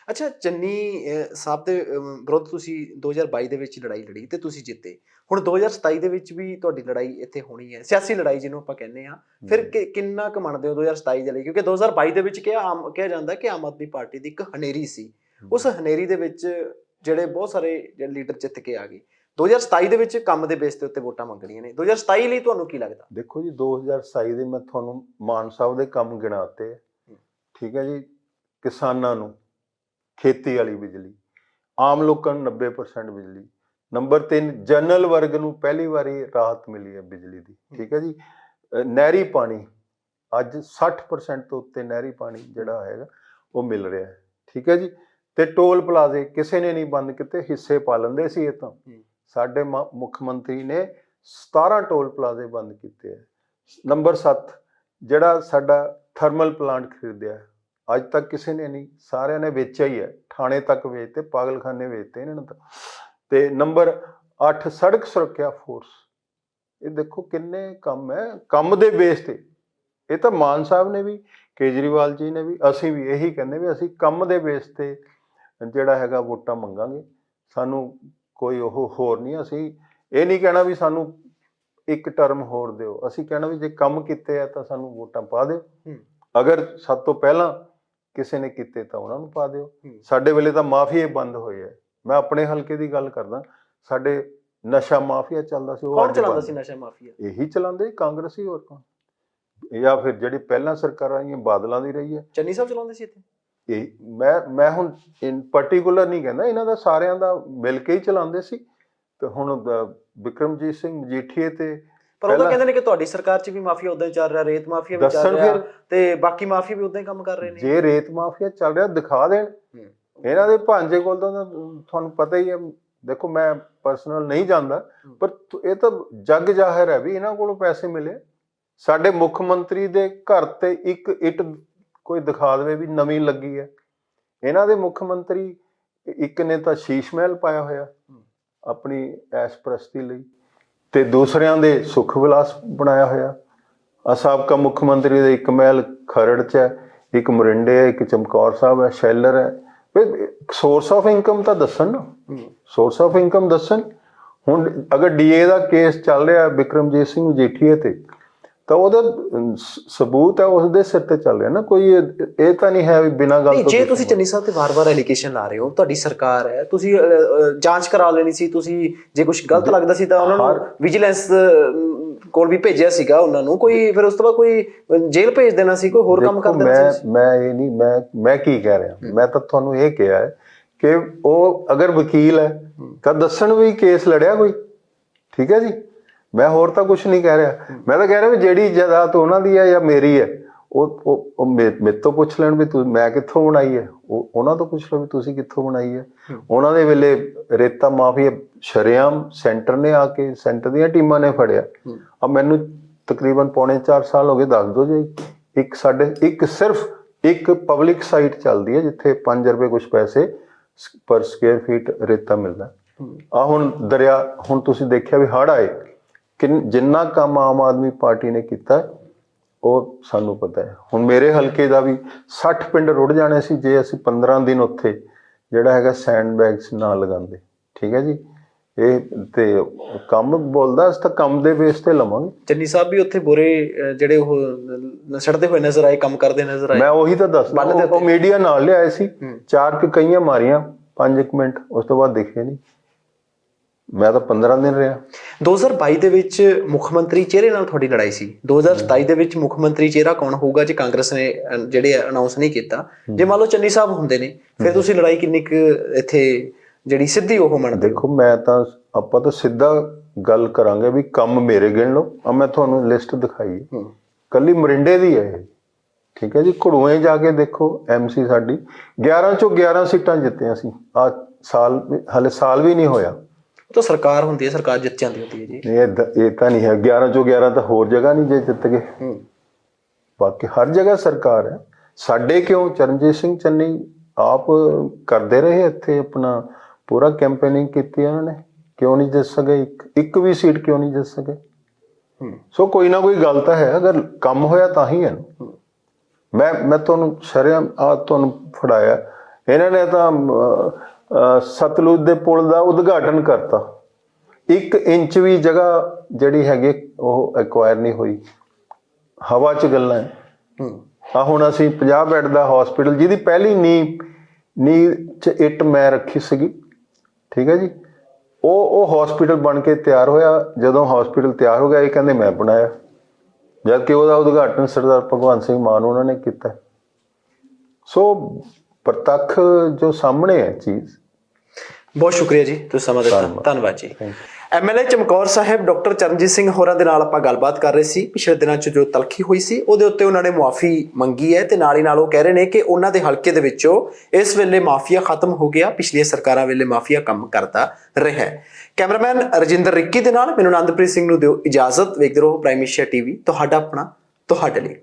ਅੱਛਾ ਚੰਨੀ ਸਾਹਿਬ ਦੇ ਵਿਰੁੱਧ ਤੁਸੀਂ 2022 ਦੇ ਵਿੱਚ ਲੜਾਈ ਲੜੀ ਤੇ ਤੁਸੀਂ ਜਿੱਤੇ। ਹੁਣ 2027 ਦੇ ਵਿੱਚ ਵੀ ਤੁਹਾਡੀ ਲੜਾਈ ਇੱਥੇ ਹੋਣੀ ਹੈ। ਸਿਆਸੀ ਲੜਾਈ ਜਿਹਨੂੰ ਆਪਾਂ ਕਹਿੰਦੇ ਆ ਫਿਰ ਕਿੰਨਾ ਕੁ ਮੰਨਦੇ ਹੋ 2027 ਦੇ ਲਈ? ਕਿਉਂਕਿ 2022 ਦੇ ਵਿੱਚ ਕਿਹਾ ਆਮ ਕਿਹਾ ਜਾਂਦਾ ਕਿ ਆਮ ਆਦਮੀ ਪਾਰਟੀ ਦੀ ਇੱਕ ਹਨੇਰੀ ਸੀ। ਉਸ ਹਨੇਰੀ ਦੇ ਵਿੱਚ ਜਿਹੜੇ ਬਹੁਤ ਸਾਰੇ ਜਿਹੜੇ ਲੀਡਰ ਜਿੱਤ ਕੇ ਆ ਗਏ। 2027 ਦੇ ਵਿੱਚ ਕੰਮ ਦੇ ਬੇਸ ਦੇ ਉੱਤੇ ਵੋਟਾਂ ਮੰਗਣੀਆਂ ਨੇ। 2027 ਲਈ ਤੁਹਾਨੂੰ ਕੀ ਲੱਗਦਾ? ਦੇਖੋ ਜੀ 2027 ਦੇ ਮੈਂ ਤੁਹਾਨੂੰ ਮਾਨ ਸਾਹਿਬ ਦੇ ਕੰਮ ਗਿਣਾਤੇ ਠੀਕ ਹੈ ਜੀ। ਕਿਸਾਨਾਂ ਨੂੰ ਖੇਤੀ ਵਾਲੀ ਬਿਜਲੀ ਆਮ ਲੋਕਾਂ ਨੂੰ 90% ਬਿਜਲੀ। ਨੰਬਰ 3 ਜਨਰਲ ਵਰਗ ਨੂੰ ਪਹਿਲੀ ਵਾਰੀ ਰਾਹਤ ਮਿਲੀ ਹੈ ਬਿਜਲੀ ਦੀ ਠੀਕ ਹੈ ਜੀ। ਨਹਿਰੀ ਪਾਣੀ ਅੱਜ 60% ਤੋਂ ਉੱਤੇ ਨਹਿਰੀ ਪਾਣੀ ਜਿਹੜਾ ਹੈਗਾ ਉਹ ਮਿਲ ਰਿਹਾ ਹੈ ਠੀਕ ਹੈ ਜੀ। ਤੇ ਟੋਲ ਪਲਾਜ਼ੇ ਕਿਸੇ ਨੇ ਨਹੀਂ ਬੰਦ ਕੀਤੇ ਹਿੱਸੇ ਪਾ ਲੈਂਦੇ ਸੀ ਇਹ ਤਾਂ। ਸਾਡੇ ਮੁੱਖ ਮੰਤਰੀ ਨੇ 17 ਟੋਲ ਪਲਾਜ਼ੇ ਬੰਦ ਕੀਤੇ ਹੈ। ਨੰਬਰ 7 ਜਿਹੜਾ ਸਾਡਾ ਥਰਮਲ ਪਲਾਂਟ ਖਰੀਦਿਆ ਅੱਜ ਤੱਕ ਕਿਸੇ ਨੇ ਨਹੀਂ ਸਾਰਿਆਂ ਨੇ ਵੇਚਿਆ ਹੀ ਹੈ। ਥਾਣੇ ਤੱਕ ਵੇਚਤੇ ਪਾਗਲਖਾਨੇ ਵੇਚਤੇ ਇਹਨਾਂ ਨੇ ਤਾਂ। ਤੇ ਨੰਬਰ 8 ਸੜਕ ਸੁਰੱਖਿਆ ਫੋਰਸ। ਇਹ ਦੇਖੋ ਕਿੰਨੇ ਕੰਮ ਹੈ ਕੰਮ ਦੇ ਬੇਸ ਤੇ। ਇਹ ਤਾਂ ਮਾਨ ਸਾਹਿਬ ਨੇ ਵੀ ਕੇਜਰੀਵਾਲ ਜੀ ਨੇ ਵੀ ਅਸੀਂ ਵੀ ਇਹੀ ਕਹਿੰਦੇ ਵੀ ਅਸੀਂ ਕੰਮ ਦੇ ਬੇਸ ਤੇ ਜਿਹੜਾ ਹੈਗਾ ਵੋਟਾਂ ਮੰਗਾਂਗੇ। ਸਾਨੂੰ ਕੋਈ ਉਹ ਹੋਰ ਨਹੀਂ ਅਸੀਂ ਇਹ ਨਹੀਂ ਕਹਿਣਾ ਵੀ ਸਾਨੂੰ ਇੱਕ ਟਰਮ ਹੋਰ ਦਿਓ। ਅਸੀਂ ਕਹਿਣਾ ਵੀ ਜੇ ਕੰਮ ਕੀਤੇ ਆ ਤਾਂ ਸਾਨੂੰ ਵੋਟਾਂ ਪਾ ਦਿਓ। ਅਗਰ ਸਭ ਤੋਂ ਪਹਿਲਾਂ ਕਿਸੇ ਨੇ ਕੀਤੇ ਤਾਂ ਉਹਨਾਂ ਨੂੰ ਪਾ ਦਿਓ। ਹੂੰ। ਸਾਡੇ ਵੇਲੇ ਤਾਂ ਮਾਫੀਏ ਬੰਦ ਹੋਏ ਆ ਮੈਂ ਆਪਣੇ ਹਲਕੇ ਦੀ ਗੱਲ ਕਰਦਾ ਸਾਡੇ ਨਸ਼ਾ ਮਾਫੀਆ ਚੱਲਦਾ ਸੀ ਉਹ ਕੌਣ ਚਲਾਉਂਦਾ ਸੀ ਨਸ਼ਾ ਮਾਫੀਆ? ਇਹੀ ਚਲਾਉਂਦੇ ਕਾਂਗਰਸੀ ਹੋਰ ਕੌਣ? ਜਾਂ ਫਿਰ ਜਿਹੜੀ ਪਹਿਲਾਂ ਸਰਕਾਰਾਂ ਆਈਆਂ ਬਾਦਲਾਂ ਦੀ ਰਹੀ ਹੈ। ਚੰਨੀ ਸਾਹਿਬ ਚਲਾਉਂਦੇ ਸੀ ਇੱਥੇ? ਇਹ ਮੈਂ ਮੈਂ ਹੁਣ ਇਨ ਪਾਰਟਿਕੂਲਰ ਨਹੀਂ ਕਹਿੰਦਾ ਇਹਨਾਂ ਦਾ ਸਾਰਿਆਂ ਦਾ ਮਿਲ ਕੇ ਹੀ ਚਲਾਉਂਦੇ ਸੀ। ਤੇ ਹੁਣ ਵਿਕਰਮਜੀਤ ਸਿੰਘ ਮਜੀਠੀਏ ਤੇ ਪਰ ਉਹ ਤਾਂ ਕਹਿੰਦੇ ਨੇ ਕਿ ਤੁਹਾਡੀ ਸਰਕਾਰ 'ਚ ਵੀ ਮਾਫੀਆ ਉਦਾਂ ਹੀ ਚੱਲ ਰਿਹਾ ਰੇਤ ਮਾਫੀਆ ਵੀ ਚੱਲ ਰਿਹਾ ਤੇ ਬਾਕੀ ਮਾਫੀਆ ਵੀ ਉਦਾਂ ਹੀ ਕੰਮ ਕਰ ਰਹੇ ਨੇ। ਜੇ ਰੇਤ ਮਾਫੀਆ ਚੱਲ ਰਿਹਾ ਦਿਖਾ ਦੇਣ। ਇਹਨਾਂ ਦੇ ਭਾਂਜੇ ਕੋਲ ਤਾਂ ਤੁਹਾਨੂੰ ਪਤਾ ਹੀ ਹੈ ਦੇਖੋ ਮੈਂ ਪਰਸਨਲ ਨਹੀਂ ਜਾਂਦਾ। ਪਰ ਇਹ ਤਾਂ ਜੱਗ ਜ਼ਾਹਿਰ ਹੈ ਵੀ ਇਹਨਾਂ ਕੋਲੋਂ ਪੈਸੇ ਮਿਲੇ। ਸਾਡੇ ਮੁੱਖ ਮੰਤਰੀ ਦੇ ਘਰ ਤੇ ਇੱਕ ਇੱਟ ਕੋਈ ਦਿਖਾ ਦੇਵੇ ਵੀ ਨਵੀਂ ਲੱਗੀ ਹੈ। ਇਹਨਾਂ ਦੇ ਮੁੱਖ ਮੰਤਰੀ ਇੱਕ ਨੇ ਤਾਂ ਸ਼ੀਸ਼ ਮਹਿਲ ਪਾਇਆ ਹੋਇਆ ਆਪਣੀ ਐਸ਼ ਪ੍ਰਸਤੀ ਲਈ। ਤੇ ਦੂਸਰਿਆਂ ਦੇ ਸੁਖ ਵਿਲਾਸ ਬਣਾਇਆ ਹੋਇਆ। ਆ ਸਾਬਕਾ ਮੁੱਖ ਮੰਤਰੀ ਦੇ ਇੱਕ ਮਹਿਲ ਖਰੜ ਚ ਹੈ, ਇੱਕ ਮਰਿੰਡੇ ਹੈ, ਇੱਕ ਚਮਕੌਰ ਸਾਹਿਬ ਹੈ, ਸ਼ੈਲਰ ਹੈ। ਸੋਰਸ ਆਫ ਇਨਕਮ ਤਾਂ ਦੱਸਣ ਨਾ। ਸੋਰਸ ਆਫ ਇਨਕਮ ਦੱਸਣ। ਹੁਣ ਅਗਰ ਡੀਏ ਦਾ ਕੇਸ ਚੱਲ ਰਿਹਾ ਵਿਕਰਮਜੀਤ ਸਿੰਘ ਮਜੀਠੀਏ ਤੇ ਤਾਂ ਉਹਦਾ ਸਬੂਤ ਹੈ ਉਸ ਦੇ ਸਿਰ ਤੇ ਚੱਲ ਰਿਹਾ ਨਾ ਕੋਈ ਇਹ ਤਾਂ ਨਹੀਂ ਹੈ ਵੀ ਬਿਨਾਂ ਗੱਲ ਤੋਂ ਜੇ ਤੁਸੀਂ ਚੰਨੀ ਸਾਹਿਬ ਤੇ ਵਾਰ-ਵਾਰ ਐਲੀਗੇਸ਼ਨ ਲਾ ਰਹੇ ਹੋ ਤੁਹਾਡੀ ਸਰਕਾਰ ਹੈ ਤੁਸੀਂ ਜਾਂਚ ਕਰਾ ਲੈਣੀ ਸੀ ਤੁਸੀਂ ਜੇ ਕੁਝ ਗਲਤ ਲੱਗਦਾ ਸੀ ਤਾਂ ਉਹਨਾਂ ਨੂੰ ਵਿਜੀਲੈਂਸ ਕੋਲ ਵੀ ਭੇਜਿਆ ਸੀਗਾ ਉਹਨਾਂ ਨੂੰ ਕੋਈ ਫਿਰ ਉਸ ਤੋਂ ਬਾਅਦ ਕੋਈ ਜੇਲ੍ਹ ਭੇਜ ਦੇਣਾ ਸੀ ਕੋਈ ਹੋਰ ਕੰਮ ਕਰ ਦੇਣਾ ਮੈਂ ਸੀ? ਮੈਂ ਇਹ ਨਹੀਂ ਮੈਂ ਮੈਂ ਕੀ ਕਹਿ ਰਿਹਾ? ਮੈਂ ਤਾਂ ਤੁਹਾਨੂੰ ਇਹ ਕਿਹਾ ਹੈ ਕਿ ਉਹ ਅਗਰ ਵਕੀਲ ਹੈ ਤਾਂ ਦੱਸਣ ਵੀ ਕੇਸ ਲੜਿਆ ਕੋਈ? ਠੀਕ ਹੈ ਜੀ? ਮੈਂ ਹੋਰ ਤਾਂ ਕੁਝ ਨਹੀਂ ਕਹਿ ਰਿਹਾ। ਮੈਂ ਤਾਂ ਕਹਿ ਰਿਹਾ ਵੀ ਜਿਹੜੀ ਜਾਇਦਾਦ ਉਹਨਾਂ ਦੀ ਹੈ ਜਾਂ ਮੇਰੀ ਹੈ, ਉਹ ਉਹ ਮੇ- ਮੇਰੇ ਤੋਂ ਪੁੱਛ ਲੈਣ ਵੀ ਤੂੰ ਮੈਂ ਕਿੱਥੋਂ ਬਣਾਈ ਹੈ? ਉਹ ਉਹਨਾਂ ਤੋਂ ਪੁੱਛ ਲਓ ਵੀ ਤੁਸੀਂ ਕਿੱਥੋਂ ਬਣਾਈ ਹੈ। ਉਹਨਾਂ ਦੇ ਵੇਲੇ ਰੇਤਾ ਮਾਫੀਆ ਸ਼ਰੇਆਮ ਸੈਂਟਰ ਨੇ ਆ ਕੇ, ਸੈਂਟਰ ਦੀਆਂ ਟੀਮਾਂ ਨੇ ਫੜਿਆ। ਆ ਮੈਨੂੰ ਤਕਰੀਬਨ ਪੌਣੇ 4 ਸਾਲ ਹੋ ਗਏ, ਦੱਸ ਦਿਓ ਜੀ ਇੱਕ ਸਾਡੇ ਇੱਕ ਸਿਰਫ ਇੱਕ ਪਬਲਿਕ ਸਾਈਟ ਚੱਲਦੀ ਹੈ ਜਿੱਥੇ 5 ਰੁਪਏ ਕੁਝ ਪੈਸੇ ਪਰ ਸਕੁਅਰ ਫੀਟ ਰੇਤਾ ਮਿਲਦਾ। ਆ ਹੁਣ ਦਰਿਆ ਹੁਣ ਤੁਸੀਂ ਦੇਖਿਆ ਵੀ ਹੜ ਆਏ। ਕਿ ਜਿੰਨਾ ਕੰਮ ਆਮ ਆਦਮੀ ਪਾਰਟੀ ਨੇ ਕੀਤਾ ਉਹ ਸਾਨੂੰ ਪਤਾ ਹੈ। ਹੁਣ ਮੇਰੇ ਹਲਕੇ ਦਾ ਵੀ 60 ਪਿੰਡ ਰੁੜ ਜਾਣੇ ਸੀ ਜੇ ਅਸੀਂ 15 ਦਿਨ ਉੱਥੇ ਜਿਹੜਾ ਹੈਗਾ ਸੈਂਡ ਬੈਗਸ ਨਾ ਲਗਾਉਂਦੇ। ਠੀਕ ਹੈ ਜੀ? ਇਹ ਤੇ ਕੰਮ ਬੋਲਦਾ ਅਸੀਂ ਤਾਂ ਕੰਮ ਦੇ ਬੇਸ ਤੇ ਲਵਾਂਗੇ। ਚੰਨੀ ਸਾਹਿਬ ਵੀ ਉੱਥੇ ਬੁਰੇ ਜਿਹੜੇ ਉਹ ਨ- ਸੜਦੇ ਹੋਏ ਨਜ਼ਰ ਆਏ ਕੰਮ ਕਰਦੇ ਨਜ਼ਰ ਆਏ। ਮੈਂ ਉਹੀ ਤਾਂ ਦੱਸਦਾ ਉਹ- ਮੀਡੀਆ ਨਾਲ ਲਿਆਏ ਸੀ। ਚਾਰ ਕੁ ਕਈਆਂ ਮਾਰੀਆਂ 5 ਮਿੰਟ ਉਸ ਤੋਂ ਬਾਅਦ ਦਿਖੇ ਨਹੀਂ। ਮੈਂ ਤਾਂ 15 ਦਿਨ ਰਿਹਾ। 2022 ਦੇ ਵਿੱਚ ਮੁੱਖ ਮੰਤਰੀ ਚਿਹਰੇ ਨਾਲ ਤੁਹਾਡੀ ਲੜਾਈ ਸੀ। 2027 ਦੇ ਵਿੱਚ ਮੁੱਖ ਮੰਤਰੀ ਚਿਹਰਾ ਕੌਣ ਹੋਊਗਾ ਜੇ ਕਾਂਗਰਸ ਨੇ ਜਿਹੜੇ ਅਨਾਉਂਸ ਨਹੀਂ ਕੀਤਾ? ਜੇ ਮੰਨ ਲਓ ਚੰਨੀ ਸਾਹਿਬ ਹੁੰਦੇ ਨੇ ਫਿਰ ਤੁਸੀਂ ਲੜਾਈ ਕਿੰਨੀ ਕੁ ਇੱਥੇ ਜਿਹੜੀ ਸਿੱਧੀ ਉਹ ਮੰਨਦੇ ਦੇਖੋ ਮੈਂ ਤਾਂ ਆਪਾਂ ਤਾਂ ਸਿੱਧਾ ਗੱਲ ਕਰਾਂਗੇ ਵੀ ਕੰਮ ਮੇਰੇ ਗਿਣ ਲਓ। ਆ ਮੈਂ ਤੁਹਾਨੂੰ ਲਿਸਟ ਦਿਖਾਈ। ਕੱਲੀ ਮਰਿੰਡੇ ਦੀ ਹੈ ਇਹ। ਠੀਕ ਹੈ ਜੀ? ਘੜੂਏ ਜਾ ਕੇ ਦੇਖੋ ਐਮਸੀ ਸਾਡੀ। 11 ਚੋਂ 11 ਸੀਟਾਂ ਜਿੱਤੀਆਂ ਸੀ। ਆ ਸਾਲ ਹਲੇ ਸਾਲ ਵੀ ਨਹੀਂ ਹੋਇਆ। ਉਹ ਤਾਂ ਸਰਕਾਰ ਹੁੰਦੀ ਹੈ ਸਰਕਾਰ ਜਿੱਤ ਜਾਂਦੀ ਹੁੰਦੀ ਹੈ ਜੀ। ਇਹ ਦ- ਇਹ ਤਾਂ ਨਹੀਂ ਹੈ। 11 ਚੋਂ 11 ਤਾਂ ਹੋਰ ਜਗ੍ਹਾ ਨਹੀਂ ਜੇ ਜਿੱਤ ਗਏ। ਹੂੰ। ਬਾਕੀ ਹਰ ਜਗ੍ਹਾ ਸਰਕਾਰ ਹੈ। ਸਾਡੇ ਕਿਉਂ? ਚਰਨਜੀਤ ਸਿੰਘ ਚੰਨੀ ਆਪ ਕਰਦੇ ਰਹੇ ਇੱਥੇ ਆਪਣਾ ਪੂਰਾ ਕੈਂਪੇਨਿੰਗ ਕੀਤੀ ਉਹਨਾਂ ਨੇ। ਕਿਉਂ ਨਹੀਂ ਜਿੱਤ ਸਕੇ? ਇੱਕ ਇੱਕ ਵੀ ਸੀਟ ਕਿਉਂ ਨਹੀਂ ਜਿੱਤ ਸਕੇ? ਸੋ ਕੋਈ ਨਾ ਕੋਈ ਗੱਲ ਤਾਂ ਹੈ। ਅਗਰ ਕੰਮ ਹੋਇਆ ਤਾਂ ਹੀ ਹੈ ਨਾ। ਮੈਂ ਮੈਂ ਤੁਹਾਨੂੰ ਸ਼ਰਿਆਮ ਆ ਤੁਹਾਨੂੰ ਫੜਾਇਆ। ਇਹਨਾਂ ਨੇ ਤਾਂ ਅਮ, ਸਤਲੁਜ ਦੇ ਪੁਲ ਦਾ ਉਦਘਾਟਨ ਕਰਤਾ। 1 ਇੰਚ ਵੀ ਜਗ੍ਹਾ ਜਿਹੜੀ ਹੈਗੀ ਉਹ ਐਕਵਾਇਰ ਨਹੀਂ ਹੋਈ। ਹਵਾ 'ਚ ਗੱਲਾਂ ਹੈ। ਆ ਹੁਣ ਅਸੀਂ 50 ਬੈੱਡ ਦਾ ਹਸਪੀਟਲ ਜਿਹਦੀ ਪਹਿਲੀ ਨੀ ਨੀ ਚ ਇੱਟ ਮੈਂ ਰੱਖੀ ਸੀਗੀ। ਠੀਕ ਹੈ ਜੀ? ਉਹ ਉਹ ਹਸਪੀਟਲ ਬਣ ਕੇ ਤਿਆਰ ਹੋਇਆ। ਜਦੋਂ ਹਸਪੀਟਲ ਤਿਆਰ ਹੋ ਗਿਆ ਇਹ ਕਹਿੰਦੇ ਮੈਂ ਬਣਾਇਆ। ਜਦ ਕਿ ਉਹਦਾ ਉਦਘਾਟਨ ਸਰਦਾਰ ਭਗਵੰਤ ਸਿੰਘ ਮਾਨ ਉਹਨਾਂ ਨੇ ਕੀਤਾ। ਸੋ ਪ੍ਰਤੱਖ ਜੋ ਸਾਹਮਣੇ ਹੈ ਚੀਜ਼ ਬਹੁਤ ਸ਼ੁਕਰੀਆ ਜੀ ਤੁਸੀਂ ਸਮਾਂ ਦਿੱਤਾ। ਧੰਨਵਾਦ। ਜੀ। ਐਮਐਲਏ ਚਮਕੌਰ ਸਾਹਿਬ ਡਾਕਟਰ ਚਰਨਜੀਤ ਸਿੰਘ ਹੋਰਾਂ ਦੇ ਨਾਲ ਆਪਾਂ ਗੱਲਬਾਤ ਕਰ ਰਹੇ ਸੀ। ਪਿਛਲੇ ਦਿਨਾਂ 'ਚ ਜੋ ਤਲਖੀ ਹੋਈ ਸੀ ਉਹਦੇ ਉੱਤੇ ਉਹਨਾਂ ਨੇ ਮੁਆਫੀ ਮੰਗੀ ਹੈ ਤੇ ਨਾਲ ਹੀ ਨਾਲ ਉਹ ਕਹਿ ਰਹੇ ਨੇ ਕਿ ਉਹਨਾਂ ਦੇ ਹਲਕੇ ਦੇ ਵਿੱਚੋਂ ਇਸ ਵੇਲੇ ਮਾਫੀਆ ਖਤਮ ਹੋ ਗਿਆ। ਪਿਛਲੀਆਂ ਸਰਕਾਰਾਂ ਵੇਲੇ ਮਾਫੀਆ ਕੰਮ ਕਰਦਾ ਰਿਹਾ ਹੈ। ਕੈਮਰਾਮੈਨ ਰਜਿੰਦਰ ਰਿੱਕੀ ਦੇ ਨਾਲ ਮੈਨੂੰ ਆਨੰਦਪ੍ਰੀਤ ਸਿੰਘ ਨੂੰ ਦਿਓ ਇਜਾਜ਼ਤ। ਵੇਖਦੇ ਰਹੋ ਪ੍ਰਾਈਮ ਏਸ਼ੀਆ ਟੀਵੀ। ਤੁਹਾਡਾ ਆਪਣਾ ਤੁਹਾਡੇ ਲਈ।